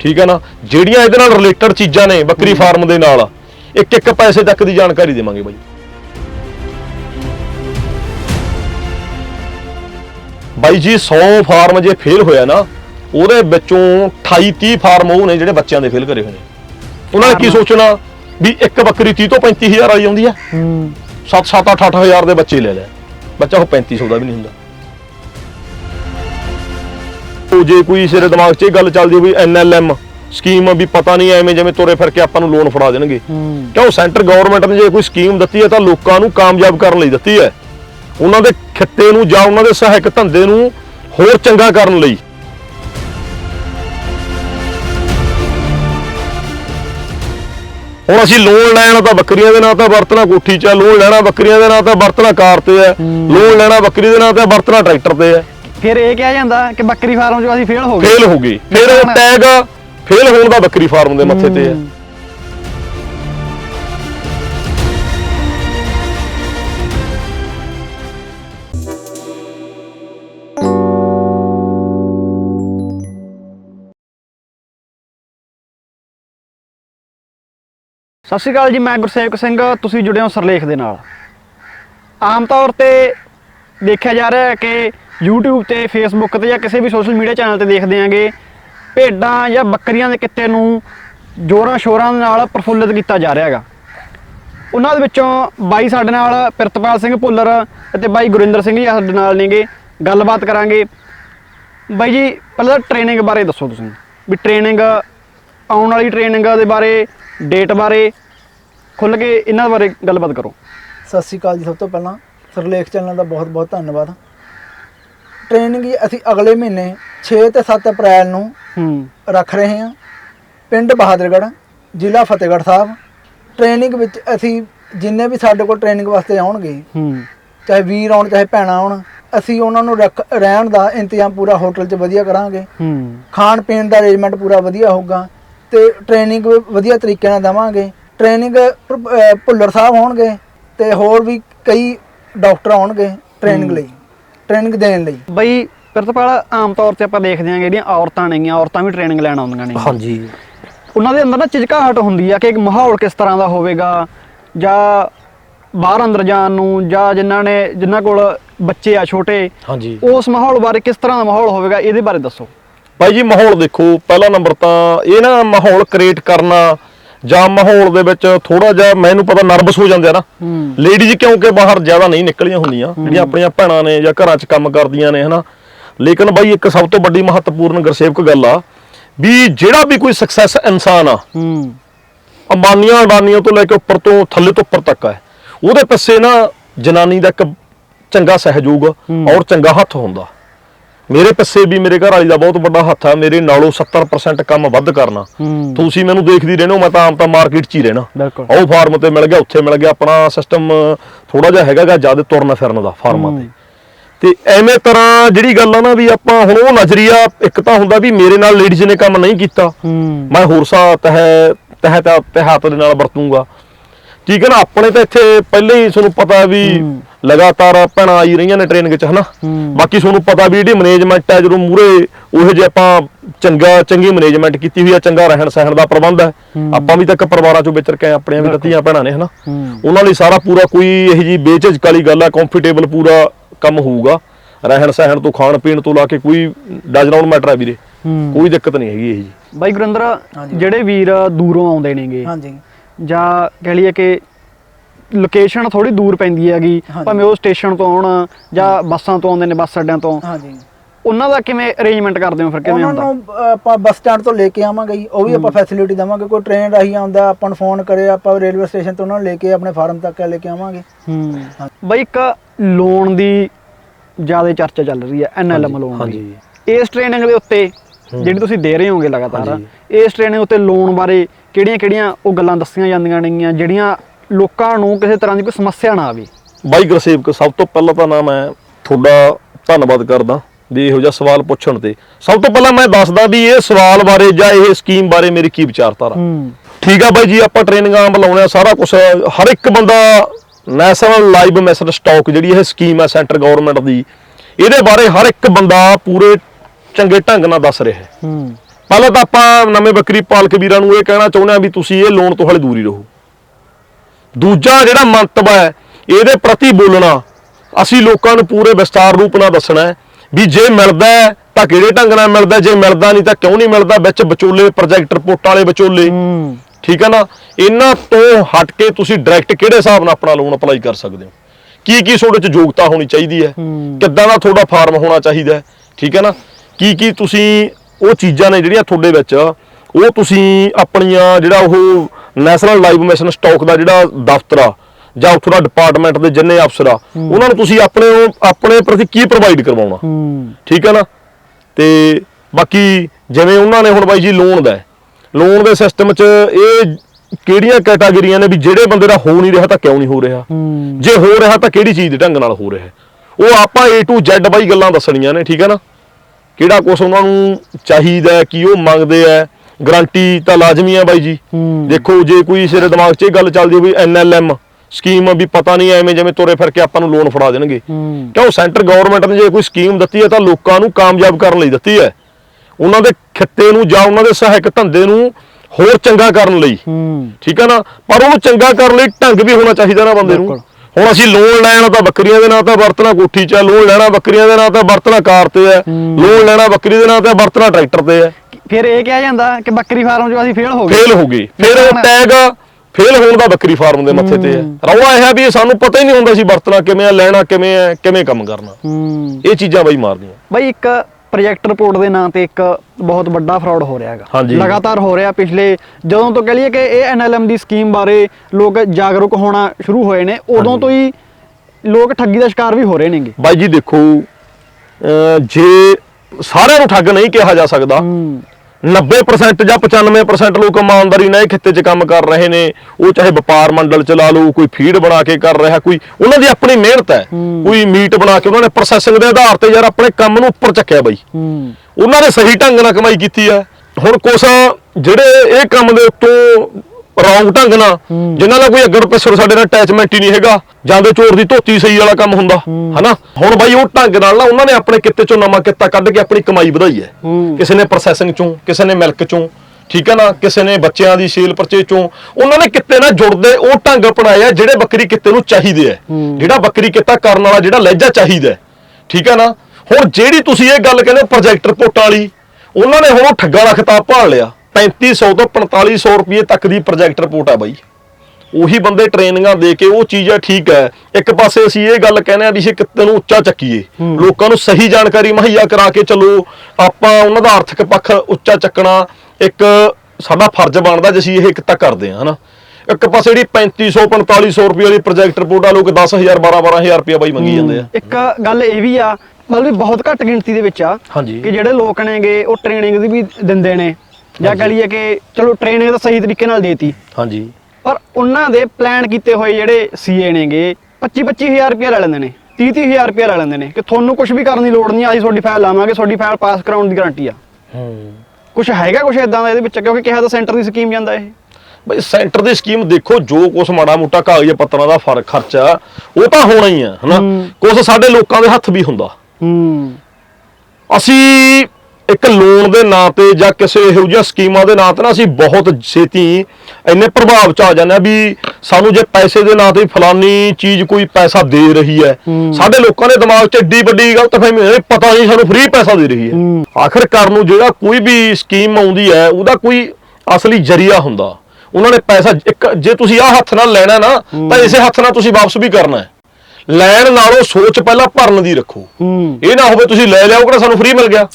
ਠੀਕ ਹੈ ਨਾ? ਜਿਹੜੀਆਂ ਇਹਦੇ ਨਾਲ ਰਿਲੇਟਡ ਚੀਜ਼ਾਂ ਨੇ ਬੱਕਰੀ ਫਾਰਮ ਦੇ ਨਾਲ। ਇੱਕ ਇੱਕ ਪੈਸੇ ਤੱਕ ਦੀ ਜਾਣਕਾਰੀ ਦੇਵਾਂਗੇ ਬਾਈ। ਬਾਈ ਜੀ 100 ਫਾਰਮ ਜੇ ਫੇਲ ਹੋਇਆ ਨਾ ਉਹਦੇ ਵਿੱਚੋਂ 28 30 ਫਾਰਮ ਉਹ ਨੇ ਜਿਹੜੇ ਬੱਚਿਆਂ ਦੇ ਫੇਲ ਕਰੇ ਹੋਏ ਨੇ। ਉਹਨਾਂ ਨੇ ਕੀ। ਸੋਚਣਾ? ਵੀ ਇੱਕ ਬੱਕਰੀ 30 ਤੋਂ 35000 ਵਾਲੀ ਆਉਂਦੀ ਹੈ। ਹੂੰ 7 7 8 8000 ਦੇ ਬੱਚੇ ਲੈ ਲੈ। ਬੱਚਾ ਉਹ 3500 ਦਾ ਵੀ ਨਹੀਂ ਹੁੰਦਾ। ਉਹ ਜੇ ਕੋਈ ਸਿਰੇ ਦਿਮਾਗ 'ਚ ਇਹ ਗੱਲ ਚੱਲਦੀ ਹੋਈ ਐਨਐਲਐਮ ਸਕੀਮ ਵੀ ਪਤਾ ਨਹੀਂ ਐਵੇਂ ਜਿਵੇਂ ਤੁਰੇ ਫਿਰ ਕੇ ਆਪਾਂ ਨੂੰ ਲੋਨ ਫੜਾ ਦੇਣਗੇ। ਕਿਉਂ ਸੈਂਟਰ ਗਵਰਨਮੈਂਟ ਨੇ ਜੇ ਕੋਈ ਸਕੀਮ ਦਿੱਤੀ ਹੈ ਤਾਂ ਲੋਕਾਂ ਨੂੰ ਕਾਮਯਾਬ ਕਰਨ ਲਈ ਦਿੱਤੀ ਹੈ। ਉਹਨਾਂ ਦੇ ਖਿੱਤੇ ਨੂੰ ਜਾਂ ਉਹਨਾਂ ਦੇ ਸਹਾਇਕ ਧੰਦੇ ਨੂੰ ਹੋਰ ਚੰਗਾ ਕਰਨ ਲਈ। ਹੁਣ ਅਸੀਂ ਲੋਨ ਲੈਣਾ ਤਾਂ ਬੱਕਰੀਆਂ ਦੇ ਨਾਂ ਤਾਂ ਵਰਤਣਾ ਕੋਠੀ 'ਚ ਹੈ ਲੋਨ ਲੈਣਾ ਬੱਕਰੀਆਂ ਦੇ ਨਾਂ ਤਾਂ ਵਰਤਣਾ ਕਾਰ ਤੇ ਹੈ ਲੋਨ ਲੈਣਾ ਬੱਕਰੀ ਦੇ ਨਾਂ ਤੇ ਵਰਤਣਾ ਟਰੈਕਟਰ ਤੇ ਹੈ। ਫਿਰ ਇਹ ਕਿਹਾ ਜਾਂਦਾ ਕਿ ਬੱਕਰੀ ਫਾਰਮ 'ਚੋਂ ਅਸੀਂ ਫੇਲ ਹੋ ਗਏ। ਫੇਲ ਹੋ ਗਈ ਫਿਰ ਟੈਗ ਫੇਲ ਹੋਣ ਦਾ ਬੱਕਰੀ ਫਾਰਮ ਦੇ ਮੱਥੇ ਤੇ ਹੈ। ਸਤਿ ਸ਼੍ਰੀ ਅਕਾਲ ਜੀ, ਮੈਂ ਗੁਰਸੇਵਕ ਸਿੰਘ, ਤੁਸੀਂ ਜੁੜੇ ਹੋ ਸਰਲੇਖ ਦੇ ਨਾਲ। ਆਮ ਤੌਰ ਤੇ ਦੇਖਿਆ ਜਾ ਰਿਹਾ ਹੈ ਕਿ YouTube ਤੇ Facebook ਤੇ ਜਾਂ ਕਿਸੇ ਵੀ ਸੋਸ਼ਲ ਮੀਡੀਆ ਚੈਨਲ ਤੇ ਦੇਖਦੇ ਆਂਗੇ ਭੇਡਾਂ ਜਾਂ ਬੱਕਰੀਆਂ ਦੇ ਕਿੱਤੇ ਨੂੰ ਜੋਰਾਂ ਸ਼ੋਰਾਂ ਦੇ ਨਾਲ ਪ੍ਰਫੁੱਲਿਤ ਕੀਤਾ ਜਾ ਰਿਹਾ ਹੈਗਾ। ਉਹਨਾਂ ਦੇ ਵਿੱਚੋਂ ਬਾਈ ਸਾਡੇ ਨਾਲ ਪ੍ਰਿਤਪਾਲ ਸਿੰਘ ਭੁੱਲਰ ਅਤੇ ਬਾਈ ਗੁਰਿੰਦਰ ਸਿੰਘ ਜੀ ਸਾਡੇ ਨਾਲ ਨੇਗੇ। ਗੱਲਬਾਤ ਕਰਾਂਗੇ। ਬਾਈ ਜੀ, ਪਹਿਲਾਂ ਟ੍ਰੇਨਿੰਗ ਬਾਰੇ ਦੱਸੋ ਤੁਸੀਂ। ਵੀ ਟ੍ਰੇਨਿੰਗ ਆਉਣ ਵਾਲੀ ਟ੍ਰੇਨਿੰਗ ਦੇ ਬਾਰੇ ਡੇਟ ਬਾਰੇ ਖੁੱਲ ਕੇ ਇਹਨਾਂ ਬਾਰੇ ਗੱਲਬਾਤ ਕਰੋ। ਸਤਿ ਸ਼੍ਰੀ ਅਕਾਲ ਜੀ ਸਭ ਤੋਂ ਪਹਿਲਾਂ। ਸਰਲੇਖ ਚੈਨਲ ਦਾ ਬਹੁਤ ਬਹੁਤ ਧੰਨਵਾਦ। ਟ੍ਰੇਨਿੰਗ ਅਸੀਂ ਅਗਲੇ ਮਹੀਨੇ 6 ਤੇ 7 ਅਪ੍ਰੈਲ ਨੂੰ ਹੂੰ। ਰੱਖ ਰਹੇ ਹਾਂ। ਪਿੰਡ ਬਹਾਦਰਗੜ੍ਹ ਜ਼ਿਲ੍ਹਾ ਫਤਿਹਗੜ੍ਹ ਸਾਹਿਬ। ਟ੍ਰੇਨਿੰਗ ਵਿੱਚ ਅਸੀਂ ਜਿੰਨੇ ਵੀ ਸਾਡੇ ਕੋਲ ਟ੍ਰੇਨਿੰਗ ਵਾਸਤੇ ਆਉਣਗੇ ਹੂੰ। ਚਾਹੇ ਵੀਰ ਆਉਣ ਚਾਹੇ ਭੈਣਾਂ ਆਉਣ ਅਸੀਂ ਉਹਨਾਂ ਨੂੰ ਰੱਖ- ਰਹਿਣ ਦਾ ਇੰਤਜ਼ਾਮ ਪੂਰਾ ਹੋਟਲ 'ਚ ਵਧੀਆ ਕਰਾਂਗੇ। ਹੂੰ। ਖਾਣ ਪੀਣ ਦਾ ਅਰੇਂਜਮੈਂਟ ਪੂਰਾ ਵਧੀਆ ਹੋਊਗਾ ਤੇ ਟ੍ਰੇਨਿੰਗ ਵਧੀਆ ਤਰੀਕੇ ਨਾਲ ਦੇਵਾਂਗੇ। ਟ੍ਰੇਨਿੰਗ ਭੁੱਲਰ ਸਾਹਿਬ ਹੋਣਗੇ ਤੇ ਹੋਰ ਵੀ ਕਈ ਡਾਕਟਰ ਆਉਣਗੇ ਟ੍ਰੇਨਿੰਗ ਲਈ। ਟ੍ਰੇਨਿੰਗ ਦੇਣ ਲਈ। ਬਈ ਪ੍ਰਿਤਪਾਲ ਆਮ ਤੌਰ ਤੇ ਆਪਾਂ ਦੇਖਦੇ ਹਾਂ ਜਿਹੜੀਆਂ ਔਰਤਾਂ ਨੇਗੀਆਂ ਔਰਤਾਂ ਵੀ ਟ੍ਰੇਨਿੰਗ ਲੈਣ ਆਉਂਦੀਆਂ ਨੇ ਹਾਂਜੀ। ਉਹਨਾਂ ਦੇ ਅੰਦਰ ਨਾ ਝਿਜਕਾਹਟ ਹੁੰਦੀ ਆ ਕਿ ਇੱਕ ਮਾਹੌਲ ਕਿਸ ਤਰ੍ਹਾਂ ਦਾ ਹੋਵੇਗਾ ਜਾਂ ਬਾਹਰ ਅੰਦਰ ਜਾਣ ਨੂੰ ਜਾਂ ਜਿਨ੍ਹਾਂ ਨੇ ਜਿਨ੍ਹਾਂ ਕੋਲ ਬੱਚੇ ਆ ਛੋਟੇ ਹਾਂਜੀ। ਉਸ ਮਾਹੌਲ ਬਾਰੇ ਕਿਸ ਤਰ੍ਹਾਂ ਦਾ ਮਾਹੌਲ ਹੋਵੇਗਾ ਇਹਦੇ ਬਾਰੇ ਦੱਸੋ। ਭਾਈ ਜੀ ਮਾਹੌਲ ਦੇਖੋ ਪਹਿਲਾ ਨੰਬਰ ਤਾਂ ਇਹ ਨਾ ਮਾਹੌਲ ਕ੍ਰੀਏਟ ਕਰਨਾ ਜਾਂ ਮਾਹੌਲ ਦੇ ਵਿੱਚ ਥੋੜਾ ਜਿਹਾ ਮੈਨੂੰ ਪਤਾ ਨਰਵਸ ਹੋ ਜਾਂਦੇ ਆ ਨਾ। ਲੇਡੀਜ਼ ਕਿਉਂਕਿ ਬਾਹਰ ਜ਼ਿਆਦਾ ਨਹੀਂ ਨਿਕਲੀਆਂ ਹੁੰਦੀਆਂ ਜਿਹੜੀਆਂ ਆਪਣੀਆਂ ਭੈਣਾਂ ਨੇ ਜਾਂ ਘਰਾਂ 'ਚ ਕੰਮ ਕਰਦੀਆਂ ਨੇ ਹਨਾ। ਲੇਕਿਨ ਬਾਈ ਇੱਕ ਸਭ ਤੋਂ ਵੱਡੀ ਮਹੱਤਵਪੂਰਨ ਗੁਰਸੇਵਕ ਗੱਲ ਆ ਵੀ ਜਿਹੜਾ ਵੀ ਕੋਈ ਸਕਸੈਸ ਇਨਸਾਨ ਆ ਅੰਬਾਨੀਆਂ ਅਡਾਨੀਆਂ ਤੋਂ ਲੈ ਕੇ ਉੱਪਰ ਤੋਂ ਥੱਲੇ ਤੋਂ ਉੱਪਰ ਤੱਕ ਹੈ ਉਹਦੇ ਪਿੱਛੇ ਨਾ ਜਨਾਨੀ ਦਾ ਇੱਕ ਚੰਗਾ ਸਹਿਯੋਗ। ਔਰ ਚੰਗਾ ਹੱਥ ਹੁੰਦਾ। ਮੇਰੇ ਪਿੱਛੇ ਵੀ ਮੇਰੇ ਘਰ ਵਾਲੀ ਦਾ ਬਹੁਤ ਵੱਡਾ ਹੱਥ ਆ ਮੇਰੇ ਨਾਲੋਂ 70% ਕੰਮ ਵੱਧ ਕਰਨਾ। ਤੁਸੀਂ ਮੈਨੂੰ ਦੇਖਦੀ ਰਹਿੰਦੇ ਹੋ ਮੈਂ ਤਾਂ ਆਮ ਤਾਂ ਮਾਰਕੀਟ 'ਚ ਹੀ ਰਹਿਣਾ। ਉਹ ਫਾਰਮ ਤੇ ਮਿਲ ਗਿਆ ਉੱਥੇ ਮਿਲ ਗਿਆ ਆਪਣਾ ਸਿਸਟਮ ਥੋੜਾ ਜਿਹਾ ਹੈਗਾਗਾ ਜ਼ਿਆਦਾ ਤੁਰਨ ਫਿਰਨ ਦਾ ਫਾਰਮਾਂ ਤੇ। ਤੇ ਐਵੇਂ ਤਰ੍ਹਾਂ ਜਿਹੜੀ ਗੱਲ ਆ ਨਾ ਵੀ ਆਪਾਂ ਹੁਣ ਉਹ ਨਜ਼ਰੀਆ ਇੱਕ ਤਾਂ ਹੁੰਦਾ ਵੀ ਮੇਰੇ ਨਾਲ ਲੇਡੀਜ਼ ਨੇ ਕੰਮ ਨਹੀਂ ਕੀਤਾ। ਮੈਂ ਹੋਰ ਸਾ ਤਹਿ ਤਹਿ ਤਹਿਤ ਦੇ ਨਾਲ ਵਰਤੂੰਗਾ। ਠੀਕ ਹੈ ਨਾ ਆਪਣੇ ਤਾਂ ਇੱਥੇ ਪਹਿਲਾਂ ਹੀ ਤੁਹਾਨੂੰ ਪਤਾ ਵੀ। ਲਗਾਤਾਰ ਭੈਣਾਂ ਆਈ ਰਹੀਆਂ ਨੇ ਟ੍ਰੇਨਿੰਗ 'ਚ ਹਨਾ। ਬਾਕੀ ਤੁਹਾਨੂੰ ਪਤਾ ਵੀ ਜਿਹੜੀ ਮੈਨੇਜਮੈਂਟ ਹੈ ਜਦੋਂ ਮੂਰੇ ਉਹੋ ਜੇ ਆਪਾਂ ਚੰਗਾ ਚੰਗੀ ਮੈਨੇਜਮੈਂਟ ਕੀਤੀ ਹੋਈ ਆ ਚੰਗਾ ਰਹਿਣ ਸਹਿਣ ਦਾ ਪ੍ਰਬੰਧ ਹੈ। ਆਪਾਂ ਵੀ ਤਾਂ ਇੱਕ ਪਰਿਵਾਰਾਂ ਚੋਂ ਵਿਚਰ ਕੇ ਆਪਣੀਆਂ ਵੀ ਧੀਆਂ ਭੈਣਾਂ ਨੇ ਹਨਾ। ਉਹਨਾਂ ਲਈ ਸਾਰਾ ਪੂਰਾ ਕੋਈ ਇਹੋ ਜੀ ਬੇਝਿਜਕ ਵਾਲੀ ਗੱਲ ਹੈ ਕੰਫਰਟੇਬਲ ਪੂਰਾ ਕੰਮ ਹੋਊਗਾ। ਰਹਿਣ ਸਹਿਣ ਤੋਂ ਖਾਣ ਪੀਣ ਤੋਂ ਲਾ ਕੇ ਕੋਈ ਡਜ ਨਾਟ ਮੈਟਰ ਹੈ ਵੀਰੇ। ਕੋਈ ਦਿੱਕਤ ਨਹੀਂ ਹੈਗੀ ਇਹ ਜੀ ਬਾਈ ਗੁਰਿੰਦਰ। ਜਿਹੜੇ ਵੀਰ ਦੂਰੋਂ ਆਉਂਦੇ ਨੇਗੇ ਹਾਂਜੀ। ਜਾਂ ਕਹਿ ਲਈਏ ਕਿ ਲੋਕੇਸ਼ਨ ਥੋੜੀ ਦੂਰ ਪੈਂਦੀ ਹੈਗੀ। ਭਾਵੇਂ ਉਹ ਸਟੇਸ਼ਨ ਤੋਂ ਆਉਣ ਜਾਂ ਬੱਸਾਂ ਤੋਂ ਆਉਂਦੇ ਨੇ ਬੱਸ ਅੱਡਿਆਂ ਤੋਂ। ਹਾਂਜੀ। ਉਹਨਾਂ ਦਾ ਕਿਵੇਂ ਅਰੇਂਜਮੈਂਟ ਕਰਦੇ ਹੋ ਫਿਰ ਕਿਵੇਂ ਉਹਨਾਂ ਹੁੰਦਾ? ਨੂੰ ਅਹ, ਆਪਾਂ ਬੱਸ ਸਟੈਂਡ ਤੋਂ ਲੈ ਕੇ ਆਵਾਂਗੇ ਜੀ ਉਹ ਵੀ ਆਪਾਂ ਫੈਸਿਲਿਟੀ ਦੇਵਾਂਗੇ ਕੋਈ ਟ੍ਰੇਨ ਰਾਹੀਂ ਆਉਂਦਾ ਆਪਾਂ ਨੂੰ ਫੋਨ ਕਰੇ ਆਪਾਂ ਰੇਲਵੇ ਸਟੇਸ਼ਨ ਤੋਂ ਉਹਨਾਂ ਨੂੰ ਲੈ ਕੇ ਆਪਣੇ ਫਾਰਮ ਤੱਕ ਲੈ ਕੇ ਆਵਾਂਗੇ। ਹੂੰ। ਬਾਈ ਇੱਕ ਲੋਨ ਦੀ ਜ਼ਿਆਦਾ ਚਰਚਾ ਚੱਲ ਰਹੀ ਹੈ ਐਨਐਲਐਮ ਲੋਨ ਦੀ। ਹਾਂਜੀ। ਇਸ ਟ੍ਰੇਨਿੰਗ ਦੇ ਉੱਤੇ ਜਿਹੜੀ ਤੁਸੀਂ ਦੇ ਰਹੇ ਹੋਗੇ ਲਗਾਤਾਰ। ਇਸ ਟ੍ਰੇਨਿੰਗ ਉੱਤੇ ਲੋਨ ਬਾਰੇ ਕਿਹੜੀਆਂ-ਕਿਹੜੀਆਂ ਉਹ ਗੱਲਾਂ ਦੱਸੀਆਂ ਜਾਂਦੀਆਂ ਨੇਗੀਆਂ ਜਿਹੜੀਆਂ ਲੋਕਾਂ ਨੂੰ ਕਿਸੇ ਤਰ੍ਹਾਂ ਦੀ ਕੋਈ ਸਮੱਸਿਆ ਨਾ ਆਵੇ। ਬਾਈ ਗੁਰਸੇਵਕ ਸਭ ਤੋਂ ਪਹਿਲਾਂ ਤਾਂ ਨਾ ਮੈਂ ਤੁਹਾਡਾ ਧੰਨਵਾਦ ਕਰਦਾ ਵੀ ਇਹੋ ਜਿਹਾ ਸਵਾਲ ਪੁੱਛਣ ਤੇ। ਸਭ ਤੋਂ ਪਹਿਲਾਂ ਮੈਂ ਦੱਸਦਾ ਵੀ ਇਹ ਸਵਾਲ ਬਾਰੇ ਜਾਂ ਇਹ ਸਕੀਮ ਬਾਰੇ ਮੇਰੀ ਕੀ ਵਿਚਾਰਧਾਰਾ। ਠੀਕ ਆ ਬਾਈ ਜੀ ਆਪਾਂ ਟ੍ਰੇਨਿੰਗਾਂ ਬੁਲਾਉਣੇ ਆ ਸਾਰਾ ਕੁਝ ਹਰ ਇੱਕ ਬੰਦਾ ਨੈਸ਼ਨਲ ਲਾਈਵ ਮੈਸੇਜ ਸਟਾਕ ਜਿਹੜੀ ਇਹ ਸਕੀਮ ਹੈ ਸੈਂਟਰ ਗਵਰਨਮੈਂਟ ਦੀ ਇਹਦੇ ਬਾਰੇ ਹਰ ਇੱਕ ਬੰਦਾ ਪੂਰੇ ਚੰਗੇ ਢੰਗ ਨਾਲ ਦੱਸ ਰਿਹਾ ਹੈ। ਹੂੰ। ਪਹਿਲਾਂ ਤਾਂ ਆਪਾਂ ਨਵੇਂ ਬੱਕਰੀ ਪਾਲਕ ਵੀਰਾਂ ਨੂੰ ਇਹ ਕਹਿਣਾ ਚਾਹੁੰਦੇ ਆ ਵੀ ਤੁਸੀਂ ਇਹ ਲੋਨ ਤੋਂ ਹਲੇ ਦੂਰ ਰਹੋ। ਦੂਜਾ ਜਿਹੜਾ ਮੰਤਵ ਹੈ ਇਹਦੇ ਪ੍ਰਤੀ ਬੋਲਣਾ ਅਸੀਂ ਲੋਕਾਂ ਨੂੰ ਪੂਰੇ ਵਿਸਤਾਰ ਰੂਪ ਨਾਲ ਦੱਸਣਾ ਹੈ ਵੀ ਜੇ ਮਿਲਦਾ ਤਾਂ ਕਿਹੜੇ ਢੰਗ ਨਾਲ ਮਿਲਦਾ ਜੇ ਮਿਲਦਾ ਨਹੀਂ ਤਾਂ ਕਿਉਂ ਨਹੀਂ ਮਿਲਦਾ ਵਿੱਚ ਵਿਚੋਲੇ ਪ੍ਰੋਜੈਕਟ ਰਿਪੋਰਟ ਵਾਲੇ ਵਿਚੋਲੇ। ਠੀਕ ਹੈ ਨਾ? ਇਹਨਾਂ ਤੋਂ ਹਟ ਕੇ ਤੁਸੀਂ ਡਾਇਰੈਕਟ ਕਿਹੜੇ ਹਿਸਾਬ ਨਾਲ ਆਪਣਾ ਲੋਨ ਅਪਲਾਈ ਕਰ ਸਕਦੇ ਹੋ? ਕੀ ਕੀ ਤੁਹਾਡੇ ਚ ਯੋਗਤਾ ਹੋਣੀ ਚਾਹੀਦੀ ਹੈ? ਹੂੰ। ਕਿੱਦਾਂ ਦਾ ਤੁਹਾਡਾ ਫਾਰਮ ਹੋਣਾ ਚਾਹੀਦਾ ਹੈ? ਠੀਕ ਹੈ ਨਾ? ਕੀ ਕੀ ਤੁਸੀਂ ਉਹ ਚੀਜ਼ਾਂ ਨੇ ਜਿਹੜੀਆਂ ਤੁਹਾਡੇ ਵਿੱਚ ਉਹ ਤੁਸੀਂ ਆਪਣੀਆਂ ਜਿਹੜਾ ਉਹ ਨੈਸ਼ਨਲ ਲਾਈਵ ਮਿਸ਼ਨ ਸਟਾਕ ਦਾ ਜਿਹੜਾ ਦਫ਼ਤਰ ਆ ਜਾਂ ਉੱਥੋਂ ਦਾ ਡਿਪਾਰਟਮੈਂਟ ਦੇ ਜਿੰਨੇ ਅਫਸਰ ਆ ਉਹਨਾਂ ਨੂੰ ਤੁਸੀਂ ਆਪਣੇ ਉਹ- ਆਪਣੇ ਪ੍ਰਤੀ ਕੀ ਪ੍ਰੋਵਾਈਡ ਕਰਵਾਉਣਾ? ਠੀਕ ਹੈ ਨਾ? ਤੇ ਬਾਕੀ ਜਿਵੇਂ ਉਹਨਾਂ ਨੇ ਹੁਣ ਬਾਈ ਜੀ ਲੋਨ ਦਾ ਲੋਨ ਦੇ ਸਿਸਟਮ 'ਚ ਇਹ ਕਿਹੜੀਆਂ ਕੈਟਾਗਰੀਆਂ ਨੇ ਵੀ ਜਿਹੜੇ ਬੰਦੇ ਦਾ ਹੋ ਨਹੀਂ ਰਿਹਾ ਤਾਂ ਕਿਉਂ ਨਹੀਂ ਹੋ ਰਿਹਾ? ਜੇ ਹੋ ਰਿਹਾ ਤਾਂ ਕਿਹੜੀ ਚੀਜ਼ ਦੇ ਢੰਗ ਨਾਲ ਹੋ ਰਿਹਾ ਉਹ ਆਪਾਂ A to Z ਬਾਈ ਗੱਲਾਂ ਦੱਸਣੀਆਂ ਨੇ ਠੀਕ ਹੈ ਨਾ? ਕਿਹੜਾ ਕੁਛ ਉਹਨਾਂ ਨੂੰ ਚਾਹੀਦਾ ਕੀ ਉਹ ਮੰਗਦੇ ਆ ਗਾਰੰਟੀ ਤਾਂ ਲਾਜ਼ਮੀ ਹੈ ਬਾਈ ਜੀ। ਹੂੰ। ਦੇਖੋ ਜੇ ਕੋਈ ਸਿਰੇ ਦਿਮਾਗ 'ਚ ਇਹ ਗੱਲ ਚੱਲਦੀ ਹੋਵੇ NLM ਸਕੀਮ ਵੀ ਪਤਾ ਨਹੀਂ ਐਵੇਂ ਜਿਵੇਂ ਤੁਰੇ ਫਿਰ ਕੇ ਆਪਾਂ ਨੂੰ ਲੋਨ ਫੜਾ ਦੇਣਗੇ। ਹੂੰ। ਕਿਉਂ? ਸੈਂਟਰ ਗਵਰਨਮੈਂਟ ਨੇ ਜੇ ਕੋਈ ਸਕੀਮ ਦਿੱਤੀ ਹੈ ਤਾਂ ਲੋਕਾਂ ਨੂੰ ਕਾਮਯਾਬ ਕਰਨ ਲਈ ਦਿੱਤੀ ਹੈ। ਉਹਨਾਂ ਦੇ ਖਿੱਤੇ ਨੂੰ ਜਾਂ ਉਹਨਾਂ ਦੇ ਸਹਾਇਕ ਧੰਦੇ ਨੂੰ ਹੋਰ ਚੰਗਾ ਕਰਨ ਲਈ। ਹੂੰ। ਠੀਕ ਹੈ ਨਾ? ਪਰ ਉਹਨੂੰ ਚੰਗਾ ਕਰਨ ਲਈ ਢੰਗ ਵੀ ਹੋਣਾ ਚਾਹੀਦਾ ਨਾ ਬੰਦੇ ਨੂੰ। ਬਿਲਕੁਲ। ਹੁਣ ਅਸੀਂ ਲੋਨ ਲੈਣਾ ਤਾਂ ਬੱਕਰੀਆਂ ਦੇ ਨਾਂ ਤਾਂ ਵਰਤਣਾ ਕੋਠੀ 'ਚ ਹੈ ਲੋਨ ਲੈਣਾ ਬੱਕਰੀਆਂ ਦੇ ਨਾਂ ਤਾਂ ਵਰਤਣਾ ਕਾਰ ਤੇ ਹੂੰ। ਲੋਨ ਲੈਣਾ ਬੱਕਰੀ ਦੇ ਨਾਂ ਤੇ ਵਰਤਣਾ ਟਰੈਕਟਰ ਤੇ ਹੈ ਫਿਰ ਇਹ ਕਿਹਾ ਜਾਂਦਾ ਕਿ ਬੱਕਰੀ ਫਾਰਮ 'ਚ ਅਸੀਂ ਫੇਲ ਹੋ ਗਏ। ਫੇਲ ਹੋ ਗਈ ਫਿਰ ਉਹ ਟੈਗ ਫੇਲ ਹੋਣ ਦਾ ਬੱਕਰੀ ਫਾਰਮ ਦੇ ਮੱਥੇ ਤੇ ਹੈ। ਰੌਲਾ ਇਹ ਹੈ ਵੀ ਸਾਨੂੰ ਪਤਾ ਹੀ ਨਹੀਂ ਹੁੰਦਾ ਸੀ ਵਰਤਣਾ ਕਿਵੇਂ ਹੈ ਲੈਣਾ ਕਿਵੇਂ ਹੈ ਕਿਵੇਂ ਕੰਮ ਕਰਨਾ। ਇਹ ਚੀਜ਼ਾਂ ਬਈ ਮਾਰਦੀਆਂ। ਬਾਈ ਇੱਕ ਪ੍ਰੋਜੈਕਟ ਰਿਪੋਰਟ ਦੇ ਨਾਂ ਤੇ ਇੱਕ ਬਹੁਤ ਵੱਡਾ ਫਰਾਡ ਹੋ ਰਿਹਾ ਹੈਗਾ। ਲਗਾਤਾਰ ਹੋ ਰਿਹਾ ਪਿਛਲੇ ਜਦੋਂ ਤੋਂ ਕਹ ਲਈਏ ਕਿ ਇਹ ਐਨਐਲਐਮ ਦੀ ਸਕੀਮ ਬਾਰੇ ਲੋਕ ਜਾਗਰੂਕ ਹੋਣਾ ਸ਼ੁਰੂ ਹੋਏ ਨੇ ਉਦੋਂ। ਤੋਂ ਹੀ ਲੋਕ ਠੱਗੀ ਦਾ ਸ਼ਿਕਾਰ ਵੀ ਹੋ ਰਹੇ ਨੇਗੇ ਬਾਈ ਜੀ ਦੇਖੋ ਜੇ ਸਾਰਿਆਂ ਨੂੰ ਠੱਗ ਨਹੀਂ ਕਿਹਾ ਜਾ ਸਕਦਾ 90% ਜਾਂ 95% ਲੋਕ ਇਮਾਨਦਾਰੀ ਨਾਲ ਇਹ ਖਿੱਤੇ 'ਚ ਕੰਮ ਕਰ ਰਹੇ ਨੇ। ਉਹ ਚਾਹੇ ਵਪਾਰ ਮੰਡਲ ਚ ਲਾ ਲਓ ਕੋਈ ਫੀਡ ਬਣਾ ਕੇ ਕਰ ਰਿਹਾ ਕੋਈ ਉਹਨਾਂ ਦੀ ਆਪਣੀ ਮਿਹਨਤ ਹੈ। ਕੋਈ ਮੀਟ ਬਣਾ ਕੇ ਉਹਨਾਂ ਨੇ ਪ੍ਰੋਸੈਸਿੰਗ ਦੇ ਆਧਾਰ ਤੇ ਯਾਰ ਆਪਣੇ ਕੰਮ ਨੂੰ ਉੱਪਰ ਚੱਕਿਆ ਬਾਈ। ਉਹਨਾਂ ਨੇ ਸਹੀ ਢੰਗ ਨਾਲ ਕਮਾਈ ਕੀਤੀ ਹੈ। ਹੁਣ ਕੁਛ ਜਿਹੜੇ ਇਹ ਕੰਮ ਦੇ ਉੱਤੋਂ ਰੌਂਗ ਢੰਗ ਨਾਲ। ਜਿਨ੍ਹਾਂ ਦਾ ਕੋਈ ਅੱਗੜ ਪਿੱਛੜ ਸਾਡੇ ਨਾਲ ਅਟੈਚਮੈਂਟ ਹੀ ਨਹੀਂ ਹੈਗਾ ਜਾਂਦੇ ਚੋਰ ਦੀ ਧੋਤੀ ਸਹੀ ਵਾਲਾ ਕੰਮ ਹੁੰਦਾ ਹਨਾ ਹੁਣ ਬਾਈ ਉਹ ਢੰਗ ਨਾਲ ਨਾ ਉਹਨਾਂ ਨੇ ਆਪਣੇ ਕਿੱਤੇ ਚੋਂ ਨਵਾਂ ਕਿੱਤਾ ਕੱਢ ਕੇ ਆਪਣੀ ਕਮਾਈ ਵਧਾਈ ਹੈ। ਕਿਸੇ ਨੇ ਪ੍ਰੋਸੈਸਿੰਗ ਚੋਂ ਕਿਸੇ ਨੇ ਮਿਲਕ ਚੋਂ ਠੀਕ ਹੈ ਨਾ ਕਿਸੇ ਨੇ ਬੱਚਿਆਂ ਦੀ ਸੇਲ ਪਰਚੇਜ ਚੋਂ ਉਹਨਾਂ ਨੇ ਕਿੱਤੇ ਨਾਲ ਜੁੜਦੇ ਉਹ ਢੰਗ ਅਪਣਾਏ ਆ ਜਿਹੜੇ ਬੱਕਰੀ ਕਿੱਤੇ ਨੂੰ ਚਾਹੀਦੇ ਆ ਹੂੰ। ਜਿਹੜਾ ਬੱਕਰੀ ਕਿੱਤਾ ਕਰਨ ਵਾਲਾ ਜਿਹੜਾ ਲਹਿਜਾ ਚਾਹੀਦਾ। ਠੀਕ ਹੈ ਨਾ ਹੁਣ ਜਿਹੜੀ ਤੁਸੀਂ ਇਹ ਗੱਲ ਕਹਿੰਦੇ ਪ੍ਰੋਜੈਕਟ ਰਿਪੋਰਟਾਂ ਵਾਲੀ ਉਹਨਾਂ ਨੇ ਹੁਣ ਉਹ ਠੱਗਾ ਵਾਲਾ ਖਿਤਾਬ ਭਾਲ ਲਿਆ 3500 ਤੋਂ 4500 ਰੁਪਏ ਤੱਕ ਦੀ ਪ੍ਰੋਜੈਕਟ ਰਿਪੋਰਟ ਆ ਬਾਈ। ਉਹੀ ਬੰਦੇ ਟ੍ਰੇਨਿੰਗਾਂ ਦੇ ਕੇ ਉਹ ਚੀਜ਼ ਆ ਠੀਕ ਹੈ ਇੱਕ ਪਾਸੇ ਅਸੀਂ ਇਹ ਗੱਲ ਕਹਿੰਦੇ ਆ ਵੀ ਇਹ ਕਿੱਤੇ ਨੂੰ ਉੱਚਾ ਚੱਕੀਏ। ਲੋਕਾਂ ਨੂੰ ਸਹੀ ਜਾਣਕਾਰੀ ਮੁਹੱਈਆ ਕਰਾ ਕੇ ਚੱਲੋ। ਆਪਾਂ ਉਹਨਾਂ ਦਾ ਆਰਥਿਕ ਪੱਖ ਉੱਚਾ ਚੱਕਣਾ ਇੱਕ ਸਾਡਾ ਫਰਜ਼ ਬਣਦਾ ਜੇ ਅਸੀਂ ਇਹ ਕਿੱਤਾ ਕਰਦੇ ਆ ਹਨਾ। ਇੱਕ ਪਾਸੇ ਜਿਹੜੀ 3500 4500 ਰੁਪਏ ਵਾਲੀ ਪ੍ਰੋਜੈਕਟ ਰਿਪੋਰਟ ਆ ਲੋਕ 10000 12 12000 ਰੁਪਏ ਬਾਈ ਮੰਗੀ ਜਾਂਦੇ ਆ। ਇੱਕ ਗੱਲ ਇਹ ਵੀ ਆ ਮਤਲਬ ਬਹੁਤ ਘੱਟ ਗਿਣਤੀ ਦੇ ਵਿੱਚ ਆ। ਕਿ ਜਿਹੜੇ ਲੋਕ ਨੇਗੇ ਉਹ ਟ੍ਰੇਨਿੰਗ ਦੀ ਵੀ ਦਿੰਦੇ ਨੇ। ਜਾਂ ਕਹ ਲਈਏ ਕਿ ਚਲੋ ਟ੍ਰੇਨਿੰਗ ਤਾਂ ਸਹੀ ਤਰੀਕੇ ਨਾਲ ਦੇਤੀ। ਹਾਂਜੀ। ਪਰ ਉਹਨਾਂ ਦੇ ਪਲਾਨ ਕੀਤੇ ਹੋਏ ਜਿਹੜੇ ਸੀਏ ਨੇਗੇ 25 25000 ਰੁਪਏ ਲੈ ਲੈਂਦੇ ਨੇ 30 30000 ਰੁਪਏ ਲੈ ਲੈਂਦੇ ਨੇ ਕਿ ਤੁਹਾਨੂੰ ਕੁਝ ਵੀ ਕਰਨ ਦੀ ਲੋੜ ਨਹੀਂ ਅਸੀਂ ਤੁਹਾਡੀ ਫਾਈਲ ਲਾਵਾਂਗੇ ਤੁਹਾਡੀ ਫਾਈਲ ਪਾਸ ਕਰਾਉਣ ਦੀ ਗਾਰੰਟੀ ਆ। ਹੂੰ। ਕੁਝ ਹੈਗਾ ਕੁਝ ਇਦਾਂ ਦਾ ਇਹਦੇ ਵਿੱਚ ਕਿਉਂਕਿ ਕਿਹਾ ਤਾਂ ਸੈਂਟਰ ਦੀ ਸਕੀਮ ਜਾਂਦਾ ਇਹ। ਬਈ ਸੈਂਟਰ ਦੀ ਸਕੀਮ ਦੇਖੋ ਜੋ ਕੁਛ ਮਾੜਾ ਮੋਟਾ ਕਾਗਜ਼ ਪੱਤਰਾਂ ਦਾ ਫ਼ਰਕ ਖਰਚਾ ਉਹ ਤਾਂ ਹੋਣਾ ਹੀ ਆ ਹਨਾ। ਕੁਛ ਸਾਡੇ ਲੋਕਾਂ ਦੇ ਹੱਥ ਵੀ ਹੁੰਦਾ। ਹੂੰ। ਅਸੀਂ ਇੱਕ ਲੋਨ ਦੇ ਨਾਂ ਤੇ ਜਾਂ ਕਿਸੇ ਇਹੋ ਜਿਹੀਆਂ ਸਕੀਮਾਂ ਦੇ ਨਾਂ ਤੇ ਨਾ ਅਸੀਂ ਬਹੁਤ ਛੇਤੀ ਇੰਨੇ ਪ੍ਰਭਾਵ ਚ ਆ ਜਾਂਦੇ ਆ ਵੀ ਸਾਨੂੰ ਜੇ ਪੈਸੇ ਦੇ ਨਾਂ ਤੇ ਫਲਾਨੀ ਚੀਜ਼ ਕੋਈ ਪੈਸਾ ਦੇ ਰਹੀ ਹੈ। ਸਾਡੇ ਲੋਕਾਂ ਦੇ ਦਿਮਾਗ 'ਚ ਏਡੀ ਵੱਡੀ ਗਲਤਫਹਿਮੀ ਹੈ ਪਤਾ ਨਹੀਂ ਸਾਨੂੰ ਫ੍ਰੀ ਪੈਸਾ ਦੇ ਰਹੀ ਹੈ। ਆਖਰਕਾਰ ਨੂੰ ਜਿਹੜਾ ਕੋਈ ਵੀ ਸਕੀਮ ਆਉਂਦੀ ਹੈ ਉਹਦਾ ਕੋਈ ਅਸਲੀ ਜਰੀਆ ਹੁੰਦਾ। ਉਹਨਾਂ ਨੇ ਪੈਸਾ ਇੱਕ ਜੇ ਤੁਸੀਂ ਆਹ ਹੱਥ ਨਾਲ ਲੈਣਾ ਨਾ ਤਾਂ ਇਸੇ ਹੱਥ ਨਾਲ ਤੁਸੀਂ ਵਾਪਸ ਵੀ ਕਰਨਾ ਹੈ। ਲੈਣ ਨਾਲੋਂ ਸੋਚ ਪਹਿਲਾਂ ਭਰਨ ਦੀ ਰੱਖੋ। ਇਹ ਨਾ ਹੋਵੇ ਤੁਸੀਂ ਲੈ ਲਿਆ ਉਹ ਕਿਹੜਾ ਸਾਨੂੰ ਫ੍ਰੀ ਮਿਲ ਗਿਆ।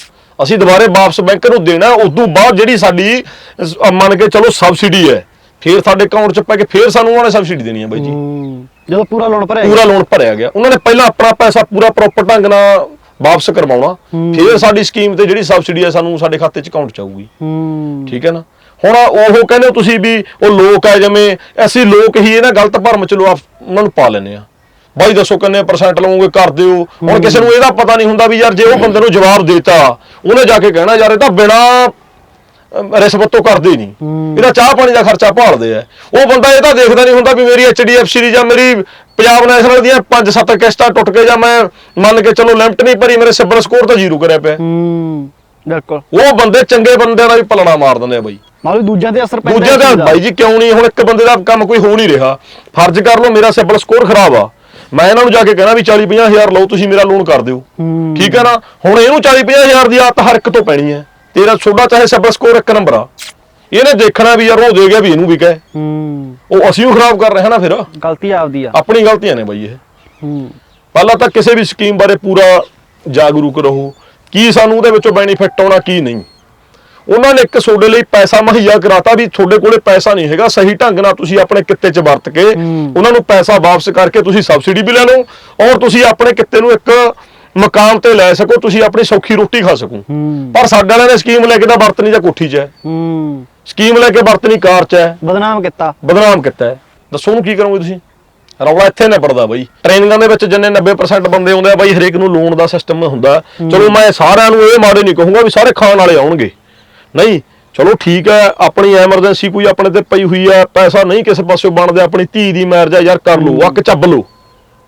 ਅਸੀਂ ਦੁਬਾਰੇ ਵਾਪਸ ਬੈਂਕ ਨੂੰ ਦੇਣਾ ਉਸ ਤੋਂ ਬਾਅਦ ਜਿਹੜੀ ਸਾਡੀ ਅਹ, ਮੰਨ ਕੇ ਚਲੋ ਸਬਸਿਡੀ ਹੈ ਫਿਰ ਸਾਡੇ ਅਕਾਊਂਟ 'ਚ ਪੈ ਕੇ ਫਿਰ ਸਾਨੂੰ ਉਹਨਾਂ ਨੇ ਸਬਸਿਡੀ ਦੇਣੀ ਹੈ ਬਾਈ ਜੀ। ਹੂੰ। ਜਦੋਂ ਪੂਰਾ ਲੋਨ ਭਰਿਆ ਪੂਰਾ ਲੋਨ ਭਰਿਆ ਗਿਆ। ਉਹਨਾਂ ਨੇ ਪਹਿਲਾਂ ਆਪਣਾ ਪੈਸਾ ਪੂਰਾ ਪ੍ਰੋਪਰ ਢੰਗ ਨਾਲ ਵਾਪਸ ਕਰਵਾਉਣਾ। ਫਿਰ ਸਾਡੀ ਸਕੀਮ ਤੇ ਜਿਹੜੀ ਸਬਸਿਡੀ ਹੈ ਸਾਨੂੰ ਸਾਡੇ ਖਾਤੇ 'ਚ ਅਕਾਊਂਟ 'ਚ ਆਊਗੀ। ਹੂੰ। ਠੀਕ ਹੈ ਨਾ? ਹੁਣ ਉਹ ਕਹਿੰਦੇ ਹੋ ਤੁਸੀਂ ਵੀ ਉਹ ਲੋਕ ਆ ਜਿਵੇਂ ਅਸੀਂ ਲੋਕ ਹੀ ਇਹ ਨਾ ਗਲਤ ਭਰਮ ਚ ਲੋ ਉਹਨਾਂ ਨੂੰ ਪਾ ਲੈਨੇ ਆ ਬਾਈ ਦੱਸੋ ਕਿੰਨੇ ਪਰਸੈਂਟ ਲਵੋਗੇ ਕਰ ਦਿਓ? ਹੁਣ ਕਿਸੇ ਨੂੰ ਇਹਦਾ ਪਤਾ ਨਹੀਂ ਹੁੰਦਾ ਵੀ ਯਾਰ ਜੇ ਉਹ ਬੰਦੇ ਨੂੰ ਜਵਾਬ ਦੇਤਾ ਉਹਨੇ ਜਾ ਕੇ ਕਹਿਣਾ ਯਾਰ ਇਹ ਤਾਂ ਬਿਨਾ ਰਿਸ਼ਵਤ ਤੋਂ ਕਰਦੇ ਨਹੀਂ। ਇਹਦਾ ਚਾਹ ਪਾਣੀ ਦਾ ਖਰਚਾ ਭਾਲਦੇ ਆ। ਉਹ ਬੰਦਾ ਇਹ ਤਾਂ ਦੇਖਦਾ ਨਹੀਂ ਹੁੰਦਾ ਵੀ ਮੇਰੀ ਐਚਡੀਐਫਸੀ ਦੀ ਜਾਂ ਮੇਰੀ ਪੰਜਾਬ ਨੈਸ਼ਨਲ ਦੀਆਂ 5-7 ਕਿਸ਼ਤਾਂ ਟੁੱਟ ਕੇ ਜਾਂ ਮੈਂ ਮੰਨ ਕੇ ਚਲੋ ਲਿਮਟ ਨਹੀਂ ਭਰੀ ਮੇਰੇ ਸਿਬਲ ਸਕੋਰ ਤਾਂ ਜ਼ੀਰੋ ਕਰਿਆ ਪਿਆ। ਹੂੰ ਬਿਲਕੁਲ। ਉਹ ਬੰਦੇ ਚੰਗੇ ਬੰਦਿਆਂ ਦਾ ਵੀ ਪਲਣਾ ਮਾਰ ਦਿੰਦੇ ਆ ਬਾਈ। ਮਾਲੂ ਦੂਜਿਆਂ ਤੇ ਅਸਰ ਪੈਂਦਾ ਦੂਜੇ ਇਸ ਦਾ। ਬਾਈ ਜੀ ਕਿਉਂ ਨਹੀਂ? ਹੁਣ ਇੱਕ ਬੰਦੇ ਦਾ ਕੰਮ ਕੋਈ ਹੋ ਨਹੀਂ ਰਿਹਾ। ਫਰਜ਼ ਕਰ ਲਓ ਮੇਰਾ ਸਿਬਲ ਸਕੋਰ ਖਰਾਬ ਆ। ਮੈਂ ਇਹਨਾਂ ਨੂੰ ਜਾ ਕੇ ਕਹਿਣਾ ਵੀ 40 50 ਹਜ਼ਾਰ ਲਓ ਤੁਸੀਂ ਮੇਰਾ ਲੋਨ ਕਰ ਦਿਓ। ਠੀਕ ਹੈ ਨਾ? ਹੁਣ ਇਹਨੂੰ 40 50 ਹਜ਼ਾਰ ਦੀ ਆਦਤ ਹਰ ਇੱਕ ਤੋਂ ਪੈਣੀ ਹੈ। ਤੇਰਾ ਛੋਡਾ ਚਾਹੇ ਸਿਬਲ ਸਕੋਰ ਇੱਕ ਨੰਬਰ ਆ। ਇਹਨੇ ਦੇਖਣਾ ਵੀ ਯਾਰ ਉਹ ਦੇ ਗਿਆ ਵੀ ਇਹਨੂੰ ਵੀ ਕਹੇ। ਹੂੰ। ਉਹ ਅਸੀਂ ਉਹ ਖਰਾਬ ਕਰ ਰਹੇ ਹਾਂ ਨਾ ਫਿਰ। ਗਲਤੀ ਆਪਦੀ ਆ। ਆਪਣੀ ਗਲਤੀਆਂ ਨੇ ਬਾਈ ਇਹ। ਹੂੰ। ਪਹਿਲਾਂ ਤਾਂ ਕਿਸੇ ਵੀ ਸਕੀਮ ਬਾਰੇ ਪੂਰਾ ਜਾਗਰੂਕ ਰਹੋ। ਕੀ ਸਾਨੂੰ ਉਹਦੇ ਵਿੱਚੋਂ ਬੈਨੀਫਿਟ ਆਉਣਾ ਕੀ ਨਹੀਂ। ਉਹਨਾਂ ਨੇ ਇੱਕ ਤੁਹਾਡੇ ਲਈ ਪੈਸਾ ਮੁਹੱਈਆ ਕਰਾਤਾ ਵੀ ਤੁਹਾਡੇ ਕੋਲੇ ਪੈਸਾ ਨਹੀਂ ਹੈਗਾ ਸਹੀ ਢੰਗ ਨਾਲ ਤੁਸੀਂ ਆਪਣੇ ਕਿੱਤੇ 'ਚ ਵਰਤ ਕੇ। ਉਹਨਾਂ ਨੂੰ ਪੈਸਾ ਵਾਪਸ ਕਰਕੇ ਤੁਸੀਂ ਸਬਸਿਡੀ ਵੀ ਲੈ ਲਓ ਔਰ ਤੁਸੀਂ ਆਪਣੇ ਕਿੱਤੇ ਨੂੰ ਇੱਕ ਮਕਾਮ ਤੇ ਲੈ ਸਕੋ ਤੁਸੀਂ ਆਪਣੀ ਸੌਖੀ ਰੋਟੀ ਖਾ ਸਕੋ। ਪਰ ਸਾਡੇ ਵਾਲਿਆਂ ਨੇ ਸਕੀਮ ਲੈ ਕੇ ਤਾਂ ਵਰਤਨੀ ਜਾਂ ਕੋਠੀ 'ਚ ਹੈ। ਸਕੀਮ ਲੈ ਕੇ ਵਰਤਨੀ ਕਾਰ 'ਚ ਹੈ। ਬਦਨਾਮ ਕੀਤਾ। ਬਦਨਾਮ ਕੀਤਾ ਹੈ। ਦੱਸੋ ਉਹਨੂੰ ਕੀ ਕਰੋਗੇ ਤੁਸੀਂ? ਰੌਲਾ ਇੱਥੇ ਨਿਬੜਦਾ ਬਾਈ। ਟ੍ਰੇਨਿੰਗਾਂ ਦੇ ਵਿੱਚ ਜਿੰਨੇ 90% ਬੰਦੇ ਆਉਂਦੇ ਆ ਬਾਈ ਹਰੇਕ ਨੂੰ ਲੋਨ ਦਾ ਸਿਸਟਮ ਹੁੰਦਾ। ਚਲੋ ਮੈਂ ਸਾਰਿਆਂ ਨੂੰ ਇਹ ਮਾੜੇ ਨਹੀਂ ਕਹੂੰਗਾ ਵੀ ਸਾਰੇ ਖਾਣ ਵਾਲੇ ਆਉਣਗੇ। ਨਹੀਂ ਚਲੋ ਠੀਕ ਹੈ ਆਪਣੀ ਐਮਰਜੈਂਸੀ ਕੋਈ ਆਪਣੇ ਤੇ ਪਈ ਹੋਈ ਹੈ ਪੈਸਾ ਨਹੀਂ ਕਿਸੇ ਪਾਸਿਓਂ ਬਣਦਾ ਆਪਣੀ ਧੀ ਦੀ ਮੈਰਿਜ ਹੈ ਯਾਰ ਕਰ ਲਓ ਅੱਕ ਚੱਬ ਲਓ।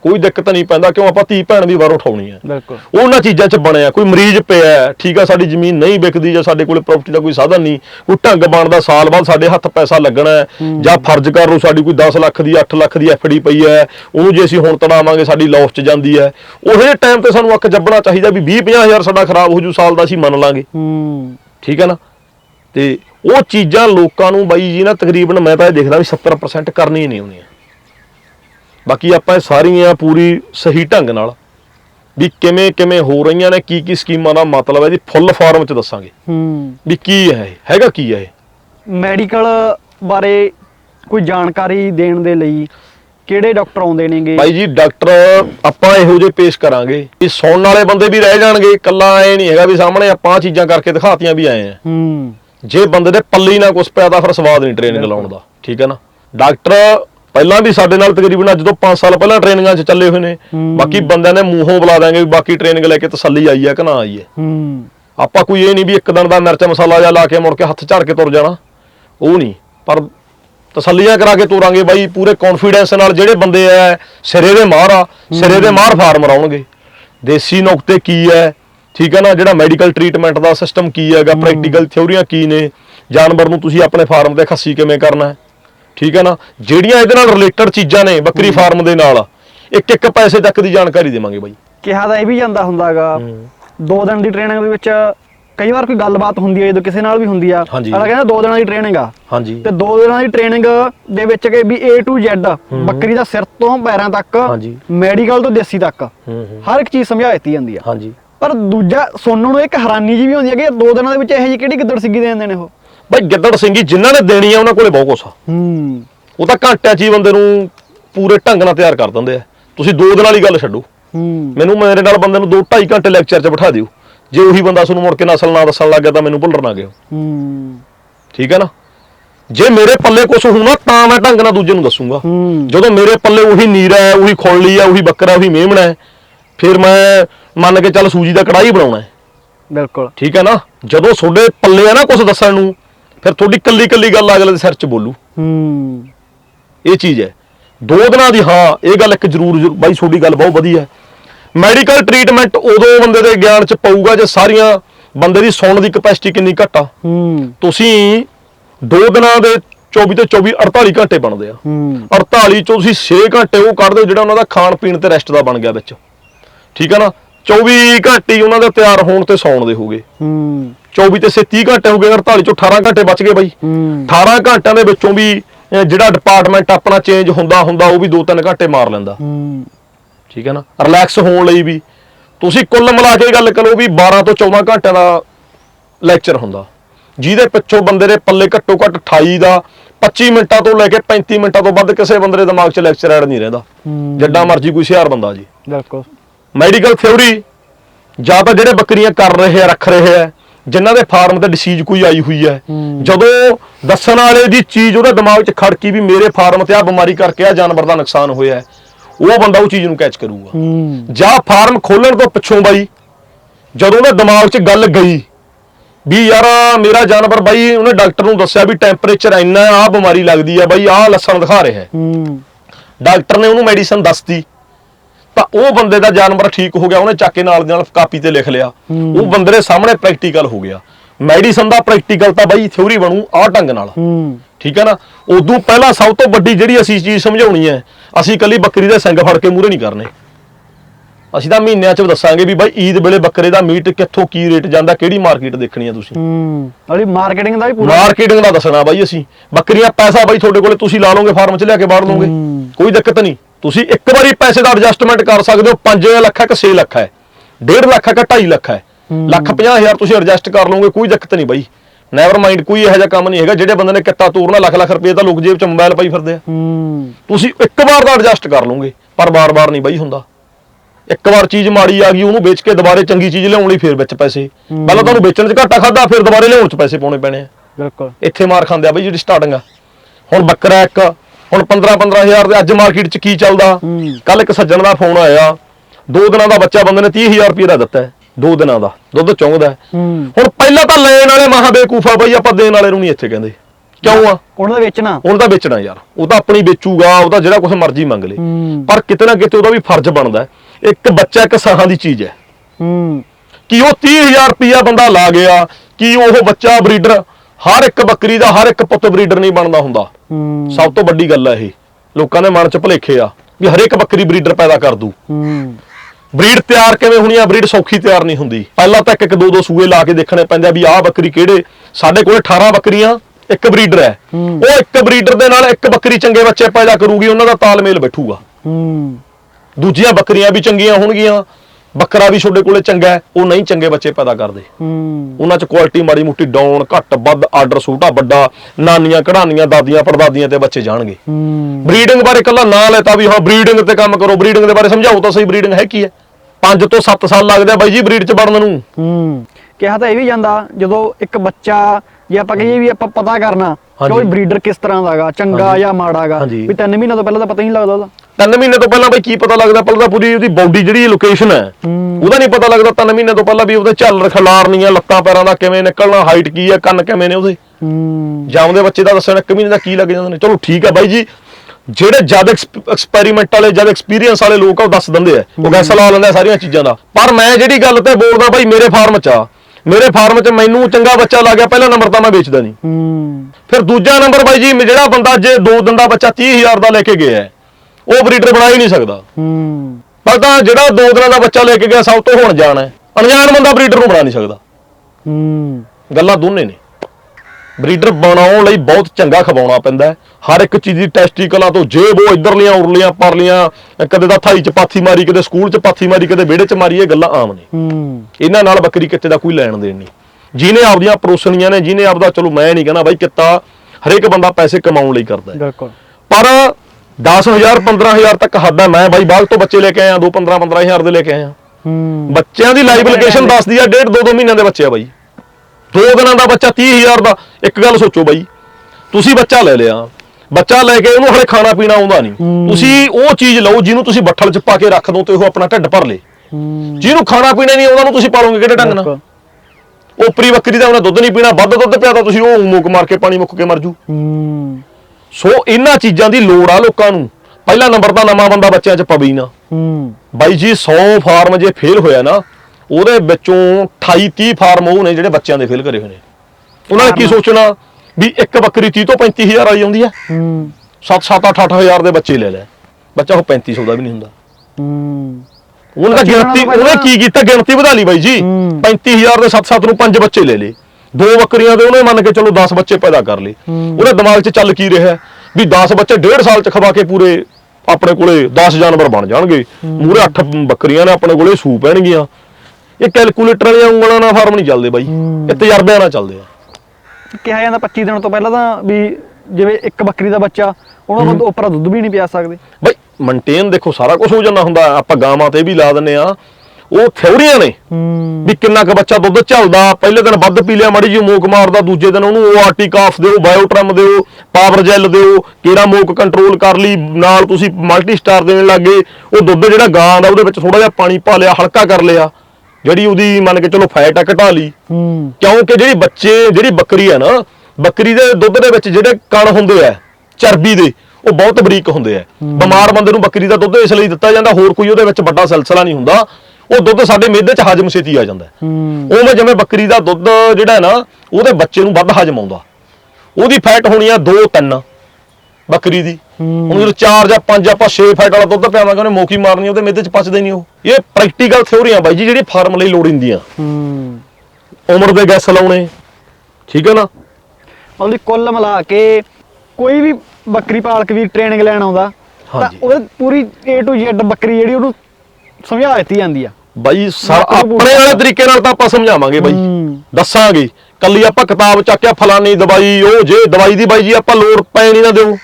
ਕੋਈ ਦਿੱਕਤ ਨਹੀਂ ਪੈਂਦਾ ਕਿਉਂ ਆਪਾਂ ਧੀ ਭੈਣ ਵੀ ਬਾਹਰੋਂ ਉਠਾਉਣੀ ਹੈ ਬਿਲਕੁਲ। ਉਹਨਾਂ ਚੀਜ਼ਾਂ 'ਚ ਬਣਿਆ ਕੋਈ ਮਰੀਜ਼ ਪਿਆ ਠੀਕ ਆ ਸਾਡੀ ਜ਼ਮੀਨ ਨਹੀਂ ਵਿਕਦੀ ਜਾਂ ਸਾਡੇ ਕੋਲੇ ਪ੍ਰਾਪਰਟੀ ਦਾ ਕੋਈ ਸਾਧਨ ਨਹੀਂ ਕੋਈ ਢੰਗ ਬਣਦਾ ਸਾਲ ਬਾਅਦ ਸਾਡੇ ਹੱਥ ਪੈਸਾ ਲੱਗਣਾ ਹੈ ਜਾਂ ਫਰਜ਼ ਕਰ ਲਓ ਸਾਡੀ ਕੋਈ 10 ਲੱਖ ਦੀ 8 ਲੱਖ ਦੀ ਐਫਡੀ ਪਈ ਹੈ ਉਹਨੂੰ ਜੇ ਅਸੀਂ ਹੁਣ ਤੜਾਵਾਂਗੇ ਸਾਡੀ ਲਾਸ 'ਚ ਜਾਂਦੀ ਹੈ। ਉਹੇ ਟਾਈਮ ਤੇ ਸਾਨੂੰ ਅੱਖ ਜੱਬਣਾ ਚਾਹੀਦਾ ਵੀ 20 50 ਹਜ਼ਾਰ ਸਾਡਾ ਖਰਾਬ ਹੋ ਜੂ ਸਾਲ ਦਾ ਅਸੀਂ ਮੰਨ ਲਾਂਗੇ। ਠੀਕ ਹੈ ਨਾ? ਤੇ ਉਹ ਚੀਜ਼ਾਂ ਲੋਕਾਂ ਨੂੰ ਬਾਈ ਜੀ ਨਾ ਤਕਰੀਬਨ ਮੈਂ ਤਾਂ ਇਹ ਦੇਖਦਾ ਵੀ 70% ਕਰਨੀ ਹੀ ਨਹੀਂ ਆਉਂਦੀਆਂ ਬਾਕੀ ਆਪਾਂ ਇਹ ਸਾਰੀਆਂ ਪੂਰੀ ਸਹੀ ਢੰਗ ਨਾਲ ਵੀ ਕਿਵੇਂ ਕਿਵੇਂ ਹੋ ਰਹੀਆਂ ਨੇ ਕੀ ਕੀ ਸਕੀਮਾਂ ਦਾ ਮਤਲਬ ਹੈ ਜੀ ਫੁੱਲ ਫਾਰਮ ਚ ਦੱਸਾਂਗੇ। ਹੂੰ। ਵੀ ਕੀ ਹੈ ਇਹ? ਹੈਗਾ ਕੀ ਹੈ ਇਹ? ਮੈਡੀਕਲ ਬਾਰੇ ਕੋਈ ਜਾਣਕਾਰੀ ਦੇਣ ਦੇ ਲਈ ਕਿਹੜੇ ਡਾਕਟਰ ਆਉਂਦੇ ਨੇਗੇ? ਬਾਈ ਜੀ ਡਾਕਟਰ ਆਪਾਂ ਇਹੋ ਜਿਹੇ ਪੇਸ਼ ਕਰਾਂਗੇ ਵੀ ਸੁਣਨ ਵਾਲੇ ਬੰਦੇ ਵੀ ਰਹਿ ਜਾਣਗੇ ਕੱਲਾ ਐ ਨਹੀਂ ਹੈਗਾ ਵੀ ਸਾਹਮਣੇ ਆਪਾਂ ਆਹ ਚੀਜ਼ਾਂ ਕਰਕੇ ਦਿਖਾਤੀਆਂ ਵੀ ਆਏ ਆ। ਹੂੰ। ਜੇ ਬੰਦੇ ਦੇ ਪੱਲੇ ਨਾ ਕੁਛ ਪਿਆ ਤਾਂ ਫਿਰ ਸਵਾਦ ਨਹੀਂ ਟ੍ਰੇਨਿੰਗ ਲਾਉਣ ਦਾ ਠੀਕ ਹੈ ਨਾ? ਡਾਕਟਰ ਪਹਿਲਾਂ ਵੀ ਸਾਡੇ ਨਾਲ ਤਕਰੀਬਨ ਅੱਜ ਤੋਂ 5 ਸਾਲ ਪਹਿਲਾਂ ਟ੍ਰੇਨਿੰਗਾਂ 'ਚ ਚੱਲੇ ਹੋਏ ਨੇ। ਬਾਕੀ ਬੰਦਿਆਂ ਨੇ ਮੂੰਹੋਂ ਬੁਲਾ ਦਾਂਗੇ ਵੀ ਬਾਕੀ ਟ੍ਰੇਨਿੰਗ ਲੈ ਕੇ ਤਸੱਲੀ ਆਈ ਹੈ ਕਿ ਨਾ ਆਈ ਹੈ। ਆਪਾਂ ਕੋਈ ਇਹ ਨਹੀਂ ਵੀ ਇੱਕ ਦਿਨ ਦਾ ਮਿਰਚ ਮਸਾਲਾ ਜਾਂ ਲਾ ਕੇ ਮੁੜ ਕੇ ਹੱਥ ਝਾੜ ਕੇ ਤੁਰ ਜਾਣਾ ਉਹ ਨਹੀਂ। ਪਰ ਤਸੱਲੀਆਂ ਕਰਾ ਕੇ ਤੋਰਾਂਗੇ ਬਾਈ ਪੂਰੇ ਕੌਨਫੀਡੈਂਸ ਨਾਲ ਜਿਹੜੇ ਬੰਦੇ ਐ ਸਿਰੇ ਦੇ ਮਾਹਰ ਆ ਸਿਰੇ ਦੇ ਮਾਹਰ ਫਾਰਮਰ ਆਉਣਗੇ ਦੇਸੀ ਨੁਕਤੇ ਕੀ ਹੈ ਠੀਕ ਹੈ ਨਾ ਜਿਹੜਾ ਮੈਡੀਕਲ ਟ੍ਰੀਟਮੈਂਟ ਦਾ ਸਿਸਟਮ ਕੀ ਹੈਗਾ ਪ੍ਰੈਕਟੀਕਲ ਥਿਉਰੀਆਂ ਕੀ ਨੇ ਜਾਨਵਰ ਨੂੰ ਤੁਸੀਂ ਆਪਣੇ ਫਾਰਮ ਤੇ ਖੱਸੀ ਕਿਵੇਂ ਕਰਨਾ ਹੈ? ਠੀਕ ਹੈ ਨਾ ਜਿਹੜੀਆਂ ਇਹਦੇ ਨਾਲ ਰਿਲੇਟਡ ਚੀਜ਼ਾਂ ਨੇ ਬੱਕਰੀ ਫਾਰਮ ਦੇ ਨਾਲ ਇੱਕ ਇੱਕ ਪੈਸੇ ਤੱਕ ਦੀ ਜਾਣਕਾਰੀ ਦੇਵਾਂਗੇ ਬਾਈ। ਕਿਹਾ ਤਾਂ ਇਹ ਵੀ ਜਾਂਦਾ ਹੁੰਦਾਗਾ। ਦੋ ਦਿਨ ਦੀ ਟ੍ਰੇਨਿੰਗ ਦੇ ਵਿੱਚ ਕਈ ਵਾਰ ਕੋਈ ਗੱਲਬਾਤ ਹੁੰਦੀ ਹੈ ਜਦੋਂ ਕਿਸੇ ਨਾਲ ਵੀ ਹੁੰਦੀ ਆ। ਅਗਲਾ ਕਹਿੰਦਾ ਦੋ ਦਿਨਾਂ ਦੀ ਟ੍ਰੇਨਿੰਗ ਆ। ਹਾਂਜੀ। ਤੇ ਦੋ ਦਿਨਾਂ ਦੀ ਟ੍ਰੇਨਿੰਗ ਦੇ ਵਿੱਚ ਕਿ ਵੀ A to Z ਬੱਕਰੀ ਦਾ ਸਿਰ ਤੋਂ ਪੈਰਾਂ ਤੱਕ। ਮੈਡੀਕਲ ਤੋਂ ਦੇਸੀ ਤੱਕ ਹਰ ਇੱਕ ਚੀਜ਼ ਸਮਝਾ ਦਿੱਤੀ ਜਾਂਦੀ ਆ। ਹਾਂਜੀ। ਪਰ ਦੂਜਾ ਸੁਣਨ ਨੂੰ ਇੱਕ ਹੈਰਾਨੀ ਜੀ ਵੀ ਹੁੰਦੀ ਹੈ ਕਿ ਦੋ ਦਿਨਾਂ ਦੇ ਵਿੱਚ ਇਹੋ ਜਿਹੀ ਕਿਹੜੀ ਗਿੱਦੜ ਸਿੱਗੀ ਦੇ ਦਿੰਦੇ ਨੇ ਉਹ? ਬਾਈ ਗਿੱਦੜ ਸਿੰਘੀ ਜਿਨ੍ਹਾਂ ਨੇ ਦੇਣੀ ਆ ਉਹਨਾਂ ਕੋਲੇ ਬਹੁਤ ਕੁਛ ਆ। ਹੂੰ। ਉਹ ਤਾਂ ਘੰਟਿਆਂ 'ਚ ਹੀ ਬੰਦੇ ਨੂੰ ਪੂਰੇ ਢੰਗ ਨਾਲ ਤਿਆਰ ਕਰ ਦਿੰਦੇ ਆ। ਤੁਸੀਂ ਦੋ ਦਿਨ ਵਾਲੀ ਗੱਲ ਛੱਡੋ। ਹੂੰ। ਮੈਨੂੰ ਮੇਰੇ ਨਾਲ ਬੰਦੇ ਨੂੰ 2.5 ਘੰਟੇ ਲੈਕਚਰ 'ਚ ਬਿਠਾ ਦਿਓ। ਜੇ ਉਹੀ ਬੰਦਾ ਤੁਹਾਨੂੰ ਮੁੜ ਕੇ ਨਸਲ ਨਾ ਦੱਸਣ ਲੱਗ ਗਿਆ ਤਾਂ ਮੈਨੂੰ ਭੁੱਲਣ ਨਾ ਗਿਓ। ਹੂੰ। ਠੀਕ ਹੈ ਨਾ? ਜੇ ਮੇਰੇ ਪੱਲੇ ਕੁਝ ਹੋਣਾ ਤਾਂ ਮੈਂ ਢੰਗ ਨਾਲ ਦੂਜੇ ਨੂੰ ਦੱਸੂਗਾ। ਜਦੋਂ ਮੇਰੇ ਪੱਲੇ ਉਹੀ ਨੀਰਾ ਹੈ ਉਹੀ ਖੋਲੀ ਹੈ ਉਹੀ ਬੱਕਰਾ ਉਹੀ ਮੇਮਣਾ ਹੈ ਫਿਰ ਮੈਂ ਮੰਨ ਕੇ ਚੱਲ ਸੂਜੀ ਦਾ ਕੜਾਈ ਬਣਾਉਣਾ ਹੈ। ਬਿਲਕੁਲ। ਠੀਕ ਹੈ ਨਾ? ਜਦੋਂ ਤੁਹਾਡੇ ਪੱਲੇ ਆ ਨਾ ਕੁਝ ਦੱਸਣ ਨੂੰ ਫਿਰ ਤੁਹਾਡੀ ਕੱਲੀ ਕੱਲੀ ਗੱਲ ਅਗਲੇ ਦੇ ਸਿਰ 'ਚ ਬੋਲੂ। ਹੂੰ। ਇਹ ਚੀਜ਼ ਹੈ। ਦੋ ਦਿਨਾਂ ਦੀ ਹਾਂ ਇਹ ਗੱਲ ਇੱਕ ਜ਼ਰੂਰ ਜ਼ਰੂਰ- ਬਾਈ ਤੁਹਾਡੀ ਗੱਲ ਬਹੁਤ ਵਧੀਆ ਹੈ। ਮੈਡੀਕਲ ਟ੍ਰੀਟਮੈਂਟ ਉਦੋਂ ਬੰਦੇ ਦੇ ਗਿਆਨ ਚ ਪਊਗਾ ਜੇ ਸਾਰੀਆਂ ਬੰਦੇ ਦੀ ਸੁਣਨ ਦੀ ਕਪੈਸਿਟੀ ਕਿੰਨੀ ਘੱਟ ਆ। ਹੂੰ। ਤੁਸੀਂ ਦੋ ਦਿਨਾਂ ਦੇ 24 ਤੇ 24 48 ਘੰਟੇ ਬਣਦੇ ਆ। ਹੂੰ। 48 ਚੋਂ ਤੁਸੀਂ 6 ਘੰਟੇ ਉਹ ਕੱਢ ਦਿਓ ਜਿਹੜਾ ਉਹਨਾਂ ਦਾ ਖਾਣ ਪੀਣ ਤੇ ਰੈਸਟ ਦਾ ਬਣ ਗਿਆ ਵਿੱਚ। ਠੀਕ ਹੈ ਨਾ? 24 ਘੰਟੇ ਹੀ ਉਹਨਾਂ ਦੇ ਤਿਆਰ ਹੋਣ ਤੇ ਸੌਣ ਦੇ ਹੋਗੇ। ਹੂੰ। 24 ਤੇ ਸੇ 30 ਘੰਟੇ ਹੋ ਗਏ 48 ਚੋਂ 18 ਘੰਟੇ ਬਚ ਗਏ ਬਾਈ। ਹੂੰ। 18 ਘੰਟਿਆਂ ਦੇ ਵਿੱਚੋਂ ਵੀ ਅਹ, ਜਿਹੜਾ ਡਿਪਾਰਟਮੈਂਟ ਆਪਣਾ ਚੇਂਜ ਹੁੰਦਾ ਹੁੰਦਾ ਉਹ ਵੀ 2-3 ਘੰਟੇ ਮਾਰ ਲੈਂਦਾ। ਹੂੰ। ਠੀਕ ਹੈ ਨਾ? ਰਿਲੈਕਸ ਹੋਣ ਲਈ ਵੀ। ਤੁਸੀਂ ਕੁੱਲ ਮਿਲਾ ਕੇ ਗੱਲ ਕਰੋ ਵੀ 12 ਤੋਂ 14 ਘੰਟਿਆਂ ਦਾ ਲੈਕਚਰ ਹੁੰਦਾ। ਜਿਹਦੇ ਪਿੱਛੋਂ ਬੰਦੇ ਦੇ ਪੱਲੇ ਘੱਟੋ ਘੱਟ 28 ਦਾ 25 ਮਿੰਟਾਂ ਤੋਂ ਲੈ ਕੇ 35 ਮਿੰਟਾਂ ਤੋਂ ਵੱਧ ਕਿਸੇ ਬੰਦੇ ਦੇ ਦਿਮਾਗ 'ਚ ਲੈਕਚਰ ਐਡ ਨਹੀਂ ਰਹਿੰਦਾ। ਹੂੰ। ਜੱਡਾ ਮਰਜ਼ੀ ਕੋਈ ਹੁਸ਼ਿਆਰ ਬੰਦਾ ਜੀ। ਬਿਲਕੁਲ। ਮੈਡੀਕਲ ਥਿਉਰੀ ਜਾਂ ਤਾਂ ਜਿਹੜੇ ਬੱਕਰੀਆਂ ਕਰ ਰਹੇ ਆ ਰੱਖ ਰਹੇ ਆ ਜਿਨ੍ਹਾਂ ਦੇ ਫਾਰਮ ਤੇ ਡਿਸੀਜ ਕੋਈ ਆਈ ਹੋਈ ਹੈ। ਜਦੋਂ ਦੱਸਣ ਵਾਲੇ ਦੀ ਚੀਜ਼ ਉਹਦੇ ਦਿਮਾਗ 'ਚ ਖੜਕੀ ਵੀ ਮੇਰੇ ਫਾਰਮ ਤੇ ਆ ਬਿਮਾਰੀ ਕਰਕੇ ਆ ਜਾਨਵਰ ਦਾ ਨੁਕਸਾਨ ਹੋਇਆ ਹੈ ਉਹ ਬੰਦਾ ਉਹ ਚੀਜ਼ ਨੂੰ ਕੈਚ ਕਰੂਗਾ। ਜਾਂ ਫਾਰਮ ਖੋਲਣ ਤੋਂ ਪਿੱਛੋਂ ਬਾਈ ਜਦੋਂ ਉਹਦੇ ਦਿਮਾਗ 'ਚ ਗੱਲ ਗਈ ਵੀ ਯਾਰ ਮੇਰਾ ਜਾਨਵਰ ਬਾਈ ਉਹਨੇ ਡਾਕਟਰ ਨੂੰ ਦੱਸਿਆ ਵੀ ਟੈਂਪਰੇਚਰ ਇੰਨਾ ਆ ਬਿਮਾਰੀ ਲੱਗਦੀ ਆ ਬਾਈ ਆਹ ਲੱਛਣ ਦਿਖਾ ਰਿਹਾ ਹੂੰ। ਡਾਕਟਰ ਨੇ ਉਹਨੂੰ ਮੈਡੀਸਨ ਦੱਸਤੀ। ਤਾਂ ਉਹ ਬੰਦੇ ਦਾ ਜਾਨਵਰ ਠੀਕ ਹੋ ਗਿਆ ਉਹਨੇ ਚੱਕ ਕੇ ਨਾਲ ਦੀ ਨਾਲ ਕਾਪੀ ਤੇ ਲਿਖ ਲਿਆ। ਉਹ ਬੰਦੇ ਦੇ ਸਾਹਮਣੇ ਪ੍ਰੈਕਟੀਕਲ ਹੋ ਗਿਆ। ਮੈਡੀਸਨ ਦਾ ਪ੍ਰੈਕਟੀਕਲ ਤਾਂ ਬਾਈ ਥਿਉਰੀ ਬਣੂ ਆਹ ਢੰਗ ਨਾਲ। ਠੀਕ ਹੈ ਨਾ? ਉਦੋਂ ਪਹਿਲਾਂ ਸਭ ਤੋਂ ਵੱਡੀ ਜਿਹੜੀ ਅਸੀਂ ਚੀਜ਼ ਸਮਝਾਉਣੀ ਹੈ ਅਸੀਂ ਕੱਲੀ ਬੱਕਰੀ ਦੇ ਸਿੰਗ ਫੜ ਕੇ ਮੂਹਰੇ ਨਹੀਂ ਕਰਨੇ। ਅਸੀਂ ਤਾਂ ਮਹੀਨਿਆਂ 'ਚ ਦੱਸਾਂਗੇ ਵੀ ਬਾਈ ਈਦ ਵੇਲੇ ਬੱਕਰੇ ਦਾ ਮੀਟ ਕਿੱਥੋਂ ਕੀ ਰੇਟ ਜਾਂਦਾ ਕਿਹੜੀ ਮਾਰਕੀਟ ਦੇਖਣੀ ਆ ਤੁਸੀਂ। ਹੂੰ। ਅਲੀ ਮਾਰਕੀਟਿੰਗ ਦਾ ਵੀ ਪੂਰਾ ਮਾਰਕੀਟਿੰਗ ਦਾ ਦੱਸਣਾ ਬਾਈ ਅਸੀਂ। ਬੱਕਰੀਆਂ ਪੈਸਾ ਬਾਈ ਤੁਹਾਡੇ ਕੋਲੇ ਤੁਸੀਂ ਲਾ ਲਓਗੇ ਫਾਰਮ 'ਚ ਲਿਆ ਕੇ ਬਾੜ ਲਓਗੇ। ਕੋਈ ਦਿੱਕਤ ਨਹੀਂ। ਤੁਸੀਂ ਇੱਕ ਵਾਰੀ ਪੈਸੇ ਦਾ ਐਡਜਸਟਮੈਂਟ ਕਰ ਸਕਦੇ ਹੋ 5 ਲੱਖ ਹੈ ਕਿ 6 ਲੱਖ ਹੈ 1.5 ਲੱਖ ਹੈ ਕਿ 2.5 ਲੱਖ ਹੈ। ਲੱਖ 50 ਹਜ਼ਾਰ ਤੁਸੀਂ ਐਡਜਸਟ ਕਰ ਲਓਗੇ ਕੋਈ ਦਿੱਕਤ ਨਹੀਂ ਬਾਈ। ਨੈਵਰ ਮਾਈਂਡ ਕੋਈ ਇਹੋ ਜਿਹਾ ਕੰਮ ਨਹੀਂ ਹੈਗਾ ਜਿਹੜੇ ਬੰਦੇ ਨੇ ਕਿੱਤਾ ਤੋਰਨਾ ਲੱਖ ਲੱਖ ਰੁਪਏ ਤਾਂ ਲੋਕ ਜੇਬ 'ਚ ਮੋਬਾਈਲ ਪਾਈ ਫਿਰਦੇ ਆ। ਤੁਸੀਂ ਇੱਕ ਵਾਰ ਦਾ ਐਡਜਸਟ ਕਰ ਲਓਗੇ ਪਰ ਬਾਰ-ਬਾਰ ਨਹੀਂ ਬਾਈ ਹੁੰਦਾ। ਇੱਕ ਵਾਰ ਚੀਜ਼ ਮਾੜੀ ਆ ਗਈ ਉਹਨੂੰ ਵੇਚ ਕੇ ਦੁਬਾਰੇ ਚੰਗੀ ਚੀਜ਼ ਲਿਆਉਣ ਲਈ ਫੇਰ ਵਿੱਚ ਪੈਸੇ। ਪਹਿਲਾਂ ਤੁਹਾਨੂੰ ਵੇਚਣ 'ਚ ਘਾਟਾ ਖਾਦਾ ਫਿਰ ਦੁਬਾਰੇ ਲਿਆਉਣ 'ਚ ਪੈਸੇ ਪਾਉਣੇ ਪੈਣੇ ਆ। ਬਿਲਕੁਲ। ਇੱਥੇ ਮਾਰ ਖਾਂਦੇ ਆ ਬਈ ਜਿਹੜੀ ਸਟਾਰਟਿੰਗ ਆ। ਹੁਣ ਬੱਕਰਾ ਇੱਕ ਹੁਣ 15 15000 ਦੇ ਅੱਜ ਮਾਰਕੀਟ 'ਚ ਕੀ ਚੱਲਦਾ। ਕੱਲ ਇੱਕ ਸੱਜਣ ਦਾ ਫੋਨ ਆਇਆ। ਦੋ ਦਿਨਾਂ ਦਾ ਬੱਚਾ ਬੰਦੇ ਨੇ 30000 ਰੁਪਏ ਦਾ ਦਿੱਤਾ ਦੋ ਦਿਨਾਂ ਦਾ ਦੁੱਧ ਚੁੰਗਦਾ ਹੁਣ ਪਹਿਲਾਂ ਤਾਂ ਲੈਣ ਵਾਲੇ ਮਹਾ ਬੇਕੂਫਾ ਬਈ ਆਪਾਂ ਦੇਣ ਵਾਲੇ ਨੂੰ ਨਹੀਂ ਇੱਥੇ ਕਹਿੰਦੇ। ਕਿਉਂ ਆ? ਉਹਨਾਂ ਦਾ ਵੇਚਣਾ। ਹੁਣ ਤਾਂ ਵੇਚਣਾ ਯਾਰ। ਉਹ ਤਾਂ ਆਪਣੀ ਵੇਚੂਗਾ ਉਹ ਤਾਂ ਜਿਹੜਾ ਕੁਝ ਮਰਜ਼ੀ ਮੰਗ ਲੇ। ਪਰ ਕਿਤੇ ਨਾ ਕਿਤੇ ਉਹਦਾ ਵੀ ਫਰਜ਼ ਬਣਦਾ। ਇੱਕ ਬੱਚਾ ਇੱਕ ਸਾਹਾਂ ਦੀ ਚੀਜ਼ ਹੈ। ਹੂੰ। ਕਿ ਉਹ 30000 ਰੁਪਇਆ ਬੰਦਾ ਲਾ ਗਿਆ ਕਿ ਉਹ ਬੱਚਾ ਬਰੀਡਰ ਹਰ ਇੱਕ ਬੱਕਰੀ ਦਾ ਹਰ ਇੱਕ ਪੁੱਤ ਬਰੀਡਰ ਨਹੀਂ ਬਣਦਾ ਹੁੰਦਾ। ਹੂੰ। ਸਭ ਤੋਂ ਵੱਡੀ ਗੱਲ ਹੈ ਇਹ। ਲੋਕਾਂ ਦੇ ਮਨ 'ਚ ਭੁਲੇਖੇ ਆ ਵੀ ਹਰੇਕ ਬੱਕਰੀ ਬਰੀਡਰ ਪੈਦਾ ਕਰ ਦੂ। ਹੂੰ। ਬਰੀਡ ਤਿਆਰ ਕਿਵੇਂ ਹੋਣੀ ਆ? ਬਰੀਡ ਸੌਖੀ ਤਿਆਰ ਨਹੀਂ ਹੁੰਦੀ। ਪਹਿਲਾਂ ਤਾਂ ਇੱਕ ਇੱਕ ਦੋ ਦੋ ਸੂਏ ਲਾ ਕੇ ਦੇਖਣੇ ਪੈਂਦੇ ਆ ਵੀ ਆਹ ਬੱਕਰੀ ਕਿਹੜੇ? ਸਾਡੇ ਕੋਲ 18 ਬੱਕਰੀਆਂ ਇੱਕ ਬਰੀਡਰ ਹੈ। ਉਹ ਇੱਕ ਬਰੀਡਰ ਦੇ ਨਾਲ ਇੱਕ ਬੱਕਰੀ ਚੰਗੇ ਬੱਚੇ ਪੈਦਾ ਕਰੂਗੀ ਉਹਨਾਂ ਦਾ ਤਾਲਮੇਲ ਬੈਠੂਗਾ। ਹੂੰ। ਦੂਜੀਆਂ ਬੱਕਰੀਆਂ ਵੀ ਚੰਗੀਆਂ ਹੋਣਗੀਆਂ। ਬੱਕਰਾ ਵੀ ਤੁਹਾਡੇ ਕੋਲੇ ਚੰਗਾ ਹੈ ਉਹ ਨਹੀਂ ਚੰਗੇ ਬੱਚੇ ਪੈਦਾ ਕਰਦੇ। ਹੂੰ। ਉਹਨਾਂ 'ਚ ਕੁਆਲਿਟੀ ਮਾੜੀ ਮੁੱਟੀ ਡਾਊਨ ਘੱਟ ਵੱਧ ਆਰਡਰ ਛੋਟਾ ਵੱਡਾ ਨਾਨੀਆਂ ਕਢਾਨੀਆਂ ਦਾਦੀਆਂ ਪੜਦਾਦੀਆਂ ਤੇ ਬੱਚੇ ਜਾਣਗੇ। ਹੂੰ। ਬਰੀਡਿੰਗ ਬਾਰੇ ਕੱਲਾ ਨਾਂ ਲੈਤਾ ਵੀ ਹਾਂ ਬਰੀਡਿੰਗ ਤੇ ਕੰਮ ਕਰੋ ਬਰੀਡਿੰਗ ਦੇ ਬਾਰੇ ਸਮਝਾਓ ਤਾਂ ਸਹੀ ਬਰੀਡਿੰਗ ਹੈ ਕੀ ਹੈ? 5 ਤੋਂ 7 ਸਾਲ ਲੱਗਦੇ ਆ ਬਾਈ ਜੀ ਬਰੀਡ 'ਚ ਵੜਨ ਨੂੰ। ਹੂੰ। ਕਿਹਾ ਤਾਂ ਇਹ ਵੀ ਜਾਂਦਾ ਜਦੋਂ ਇੱਕ ਬੱਚਾ ਜੇ ਆਪਾਂ ਕਹੀਏ ਵੀ ਆਪਾਂ ਪਤਾ ਕਰਨਾ ਕਿ। ਉਹ ਬਰੀਡਰ ਕਿਸ ਤਰ੍ਹਾਂ ਦਾਗਾ ਚੰਗਾ। ਜਾਂ ਮਾੜਾਗਾ। ਵੀ ਤਿੰਨ ਮਹੀਨੇ ਤੋਂ ਪਹਿਲਾਂ ਤਾਂ ਪਤਾ ਹੀ ਨਹੀਂ ਲੱਗਦਾ ਉਹਦਾ। ਤਿੰਨ ਮਹੀਨੇ ਤੋਂ ਪਹਿਲਾਂ ਬਾਈ ਕੀ ਪਤਾ ਲੱਗਦਾ ਪਹਿਲਾਂ ਤਾਂ ਪੂਰੀ ਉਹਦੀ ਬਾਡੀ ਜਿਹੜੀ ਲੋਕੇਸ਼ਨ ਹੈ। ਉਹਦਾ ਨਹੀਂ ਪਤਾ ਲੱਗਦਾ ਤਿੰਨ ਮਹੀਨੇ ਤੋਂ ਪਹਿਲਾਂ ਵੀ ਉਹਦੇ ਝੱਲ ਖਲਾਰਨੀਆਂ ਲੱਤਾਂ ਪੈਰਾਂ ਦਾ ਕਿਵੇਂ ਨਿਕਲਣਾ ਹਾਈਟ ਕੀ ਹੈ ਕੰਨ ਕਿਵੇਂ ਨੇ ਉਹਦੇ। ਹੂੰ। ਜਾਮਦੇ ਬੱਚੇ ਦਾ ਦੱਸਣ ਇੱਕ ਮਹੀਨੇ ਦਾ ਕੀ ਲੱਗ ਜਾਂਦੇ ਨੇ ਚਲੋ ਠੀਕ ਹੈ ਬਾਈ ਜੀ। ਜਿਹੜੇ ਜਦ ਐਕਸਪੈਰੀਮੈਂਟ ਵਾਲੇ ਜਦ ਐਕਸਪੀਰੀਅੰਸ ਵਾਲੇ ਲੋਕ ਆ ਉਹ ਦੱਸ ਦਿੰਦੇ ਆ। ਉਹ ਗੈਸ ਲਾ ਲੈਂਦੇ ਸਾਰੀਆਂ ਚੀਜ਼ਾਂ ਦਾ। ਪਰ ਮੈਂ ਜਿਹੜੀ ਗੱਲ ਤੇ ਬੋਲਦਾ ਬਾਈ ਮੇਰੇ ਫਾਰਮ 'ਚ ਆ। ਮੇਰੇ ਫਾਰਮ 'ਚ ਮੈਨੂੰ ਚੰਗਾ ਬੱਚਾ ਲੱਗ ਗਿਆ ਪਹਿਲਾ ਨੰਬਰ ਤਾਂ ਮੈਂ ਵੇਚਦਾ ਨਹੀਂ। ਫਿਰ ਦੂਜਾ ਨੰਬਰ ਬਾਈ ਜੀ ਜਿਹੜਾ ਬੰਦਾ ਜੇ ਦੋ ਦਿਨ ਦਾ ਬੱਚਾ 30000 ਦਾ ਲੈ ਕੇ ਗਿਆ ਹੈ, ਉਹ ਬਰੀਡਰ ਬਣਾ ਹੀ ਨਹੀਂ ਸਕਦਾ। ਹੂੰ। ਪਰ ਤਾਂ ਜਿਹੜਾ ਦੋ ਦਿਨਾਂ ਦਾ ਬੱਚਾ ਲੈ ਕੇ ਗਿਆ ਸਭ ਤੋਂ ਹੁਣ ਜਾਣਾ ਹੈ। ਅਣਜਾਣ ਬੰਦਾ ਬਰੀਡਰ ਨੂੰ ਬਣਾ ਨਹੀਂ ਸਕਦਾ। ਹੂੰ। ਗੱਲਾਂ ਦੋਨੇ ਨੇ। ਬਰੀਡਰ ਬਣਾਉਣ ਲਈ ਬਹੁਤ ਚੰਗਾ ਖਵਾਉਣਾ ਪੈਂਦਾ ਹੈ। ਹਰ ਇੱਕ ਚੀਜ਼ ਦੀ ਟੈਸਟੀਕਲਾਂ ਤੋਂ ਜੇਬ ਉਹ ਇਧਰਲੀਆਂ ਉਰਲੀਆਂ ਪਰਲੀਆਂ ਕਦੇ ਤਾਂ ਥਾਈ ਚ ਪਾਥੀ ਮਾਰੀ ਕਦੇ ਸਕੂਲ ਚ ਪਾਥੀ ਮਾਰੀ ਕਦੇ ਵਿਹੜੇ ਚ ਮਾਰੀ ਇਹ ਗੱਲਾਂ ਆਮ ਨੇ। ਹੂੰ। ਇਹਨਾਂ ਨਾਲ ਬੱਕਰੀ ਕਿੱਤੇ ਦਾ ਕੋਈ ਲੈਣ ਦੇਣ ਨਹੀਂ। ਜਿਹਨੇ ਆਪਦੀਆਂ ਪਰੋਸਣੀਆਂ ਨੇ ਜਿਹਨੇ ਆਪਦਾ ਚਲੋ ਮੈਂ ਨਹੀਂ ਕਹਿੰਦਾ ਬਾਈ ਕਿੱਤਾ ਹਰੇਕ ਬੰਦਾ ਪੈਸੇ ਕਮਾਉਣ ਲਈ ਕਰਦਾ ਹੈ। ਬਿਲਕੁਲ। ਪਰ 10000 15000 ਤੱਕ ਹੱਦ ਹੈ ਮੈਂ ਬਾਈ ਬਾਗ ਤੋਂ ਬੱਚੇ ਲੈ ਕੇ ਆਇਆ 2 15 15000 ਦੇ ਲੈ ਕੇ ਆਇਆ। ਹੂੰ। ਬੱਚਿਆਂ ਦੀ ਲਾਈਵ ਲੋਕੇਸ਼ਨ ਦੱਸਦੀ ਆ ਡੇਢ ਦੋ ਦੋ ਮਹੀਨਿਆਂ ਦੇ ਬੱਚੇ ਆ ਬਾਈ। ਦੋ ਦਿਨਾਂ ਦਾ ਬੱਚਾ 30000 ਦਾ। ਇੱਕ ਗੱਲ ਸੋਚੋ ਬਾਈ ਤੁਸੀਂ ਬੱਚਾ ਲੈ ਲਿਆ। ਬੱਚਾ ਲੈ ਕੇ ਉਹਨੂੰ ਹਲੇ ਖਾਣਾ ਪੀਣਾ ਆਉਂਦਾ ਨਹੀਂ। ਤੁਸੀਂ ਉਹ ਚੀਜ਼ ਲਓ ਜਿਹਨੂੰ ਤੁਸੀਂ ਬੱਠਲ 'ਚ ਪਾ ਕੇ ਰੱਖ ਦੋ ਤੇ ਉਹ ਆਪਣਾ ਢਿੱਡ ਭਰ ਲੇ। ਜਿਹਨੂੰ ਖਾਣਾ ਪੀਣਾ ਨਹੀਂ ਆਉਂਦਾ ਉਹਨੂੰ ਤੁਸੀਂ ਪਾਲੋਗੇ ਕਿਹੜੇ ਢੰਗ ਨਾਲ। ਉਪਰੀ ਬੱਕਰੀ ਦਾ ਉਹਨੇ ਦੁੱਧ ਨਹੀਂ ਪੀਣਾ ਵੱਧ ਦੁੱਧ ਪਿਆ ਤਾਂ ਤੁਸੀਂ ਉਹ ਮੁੱਕ ਮਾਰ ਕੇ ਪਾਣੀ ਮੁੱਕ ਕੇ ਮਰ ਜੂ। ਹੂੰ। ਸੋ ਇਹਨਾਂ ਚੀਜ਼ਾਂ ਦੀ ਲੋੜ ਆ ਲੋਕਾਂ ਨੂੰ। ਪਹਿਲਾ ਨੰਬਰ ਤਾਂ ਨਵਾਂ ਬੰਦਾ ਬੱਚਿਆਂ 'ਚ ਪਵੇ ਹੀ ਨਾ। ਹੂੰ। ਬਾਈ ਜੀ 100 ਫਾਰਮ ਜੇ ਫੇਲ ਹੋਇਆ ਨਾ ਉਹਦੇ ਵਿੱਚੋਂ 28 30 ਫਾਰਮ ਉਹ ਨੇ ਜਿਹੜੇ ਬੱਚਿਆਂ ਦੇ ਫੇਲ ਕਰੇ ਹੋਏ ਨੇ। ਉਹਨਾਂ ਨੇ ਕੀ। ਸੋਚਣਾ? ਵੀ ਇੱਕ ਬੱਕਰੀ 30 ਤੋਂ 35000 ਵਾਲੀ ਆਉਂਦੀ ਹੈ। ਹੂੰ 7 7 8 8000 ਦੇ ਬੱਚੇ ਲੈ ਲੈ। ਬੱਚਾ ਉਹ 3500 ਦਾ ਵੀ ਨਹੀਂ ਹੁੰਦਾ। ਹੂੰ। ਉਹਨੇ ਨਾਲ ਗਿਣਤੀ ਉਹਨੇ ਕੀ ਕੀਤਾ? ਗਿਣਤੀ ਵਧਾ ਲਈ ਬਾਈ ਜੀ। ਹੂੰ। 35000 ਦੇ 7-7 ਨੂੰ ਪੰਜ ਬੱਚੇ ਲੈ ਲਏ। ਦੋ ਬੱਕਰੀਆਂ ਦੇ ਉਹਨੇ ਮੰਨ ਕੇ ਚਲੋ 10 ਬੱਚੇ ਪੈਦਾ ਕਰ ਲਏ। ਉਹਦੇ ਦਿਮਾਗ 'ਚ ਚੱਲ ਕੀ ਰਿਹਾ ਵੀ 10 ਬੱਚੇ ਡੇਢ ਸਾਲ 'ਚ ਖਵਾ ਕੇ ਪੂਰੇ ਆਪਣੇ ਕੋਲੇ 10 ਜਾਨਵਰ ਬਣ ਜਾਣਗੇ। ਮੂਰੇ 8 ਬੱਕਰੀਆਂ ਨੇ ਆਪਣੇ ਕੋਲੇ ਸੂ ਪੈਣਗੀਆਂ। ਇਹ ਕੈਲਕੂਲੇਟਰ ਵਾਲੀਆਂ ਉਂਗਲਾਂ ਨਾਲ ਫਾਰਮ ਨਹੀਂ ਚੱਲਦੇ ਬਾਈ। ਇਹ ਤਜਰਬਿਆਂ ਨਾਲ ਚੱਲਦੇ ਆ। ਕਿਹਾ ਜਾਂਦਾ 25 ਦਿਨ ਤੋਂ ਪਹਿਲਾਂ ਤਾਂ ਵੀ ਜਿਵੇਂ ਇੱਕ ਬੱਕਰੀ ਦਾ ਬੱਚਾ ਉਹਨਾਂ ਨੂੰ ਉੱਪਰ ਦੁੱਧ ਵੀ ਨਹੀਂ ਪਿਆ ਸਕਦੇ। ਬਾਈ ਮੇਨਟੇਨ ਦੇਖੋ ਸਾਰਾ ਕੁਝ ਹੋ ਜਾਂਦਾ ਹੁੰਦਾ। ਆਪਾਂ ਗਾਵਾਂ ਤੇ ਵੀ ਲਾ ਦਿੰਨੇ ਆ ਉਹ ਥਿਉਰੀਆਂ ਨੇ ਵੀ ਕਿੰਨਾ ਕੁ ਬੱਚਾ ਦੁੱਧ ਝੱਲਦਾ ਪਹਿਲੇ ਦਿਨ ਵੱਧ ਪੀ ਲਿਆ ਮਾੜੀ ਜੀ ਮੋਕ ਮਾਰਦਾ ਦੂਜੇ ਦਿਨ ਉਹਨੂੰ ਓਆਰਟੀ ਕਾਫ ਦਿਓ ਬਾਇਓਟਰਮ ਦਿਓ ਪਾਵਰ ਜੈਲ ਦਿਓ ਕਿਹੜਾ ਮੋਕ ਕੰਟਰੋਲ ਕਰ ਲਈ ਨਾਲ ਤੁਸੀਂ ਮਲਟੀ ਸਟਾਰ ਦੇਣ ਲੱਗੇ ਉਹ ਦੁੱਧ ਜਿਹੜਾ ਗਾਂ ਦਾ ਉਹਦੇ ਵਿੱਚ ਥੋੜਾ ਜਿਹਾ ਪਾਣੀ ਪਾ ਲਿਆ ਹਲਕਾ ਕਰ ਲਿਆ ਜਿਹੜੀ ਉਹਦੀ ਮੰਨ ਕੇ ਚਲੋ ਫੈਟ ਆ ਘਟਾ ਲਈ। ਕਿਉਂਕਿ ਜਿਹੜੀ ਬੱਚੇ ਜਿਹੜੀ ਬੱਕਰੀ ਆ ਨਾ ਬੱਕਰੀ ਦੇ ਦੁੱਧ ਦੇ ਵਿੱਚ ਜਿਹੜੇ ਕਣ ਹੁੰਦੇ ਆ ਚਰਬੀ ਦੇ ਉਹ ਬਹੁਤ ਬਰੀਕ ਹੁੰਦੇ ਆ। ਬਿਮਾਰ ਬੰਦੇ ਨੂੰ ਬੱਕਰੀ ਦਾ ਦੁੱਧ ਇਸ ਲਈ ਦਿੱਤਾ ਜਾਂਦਾ ਹੋਰ ਕੋਈ ਉਹਦੇ ਵਿੱਚ ਵੱਡਾ ਸਿਲਸਿਲਾ ਨਹੀਂ ਹੁੰਦਾ। ਉਹ ਦੁੱਧ ਸਾਡੇ ਮਿਹਦੇ 'ਚ ਹਜਮ ਛੇਤੀ ਆ ਜਾਂਦਾ ਉਵੇਂ ਜਿਵੇਂ ਬੱਕਰੀ ਦਾ ਦੁੱਧ ਜਿਹੜਾ ਹੈ ਨਾ ਉਹਦੇ ਬੱਚੇ ਨੂੰ ਵੱਧ ਹਜਮ ਆਉਂਦਾ। ਉਹਦੀ ਫੈਟ ਹੋਣੀ ਆ 2 3 ਬੱਕਰੀ ਦੀ। ਹੂੰ। ਹੁਣ ਜਦੋਂ 4 ਜਾਂ 5 ਆਪਾਂ 6 ਫੈਟ ਵਾਲਾ ਦੁੱਧ ਪਿਆਵਾਂਗੇ ਉਹਨੇ ਮੋਕੀ ਮਾਰਨੀ ਉਹਦੇ ਮਿਹਦੇ 'ਚ ਪਚਦਾ ਨਹੀਂ ਉਹ। ਇਹ ਪ੍ਰੈਕਟੀਕਲ ਥਿਉਰੀਆਂ ਬਾਈ ਜੀ ਜਿਹੜੀ ਫਾਰਮ ਲਈ ਲੋੜੀਂਦੀਆਂ ਹੂੰ। ਉਮਰ ਦੇ ਗੈਸ ਲਾਉਣੇ। ਠੀਕ ਹੈ ਨਾ? ਕਿ ਕੁੱਲ ਮਿਲਾ ਕੇ ਕੋਈ ਵੀ ਬੱਕਰੀ ਪਾਲਕ ਵੀ ਟ੍ਰੇਨਿੰਗ ਲੈਣ ਆਉਂਦਾ ਤਾਂ ਹਾਂਜੀ। ਉਹਦੇ ਪੂਰੀ A to Z ਬੱਕਰੀ ਜਿਹੜੀ ਉਹਨੂੰ ਸਮਝਾ ਦਿੱਤੀ ਜਾਂਦੀ ਆ। ਬਾਈ ਸਾ- ਮਤਲਬ ਆਪਣੇ ਵਾਲੇ ਤਰੀਕੇ ਨਾਲ ਤਾਂ ਆਪਾਂ ਸਮਝਾਵਾਂਗੇ ਬਾਈ। ਦੱਸਾਂਗੇ। ਕੱਲੀ ਆਪਾਂ ਕਿਤਾਬ ਚੱਕਿਆ ਫਲਾਨੀ ਦਵਾਈ ਉਹ ਜੇ ਦਵਾਈ ਦੀ ਬਾਈ ਜੀ ਆਪਾਂ ਲੋੜ ਪੈ ਨਹੀਂ ਨਾ ਦਿਓ।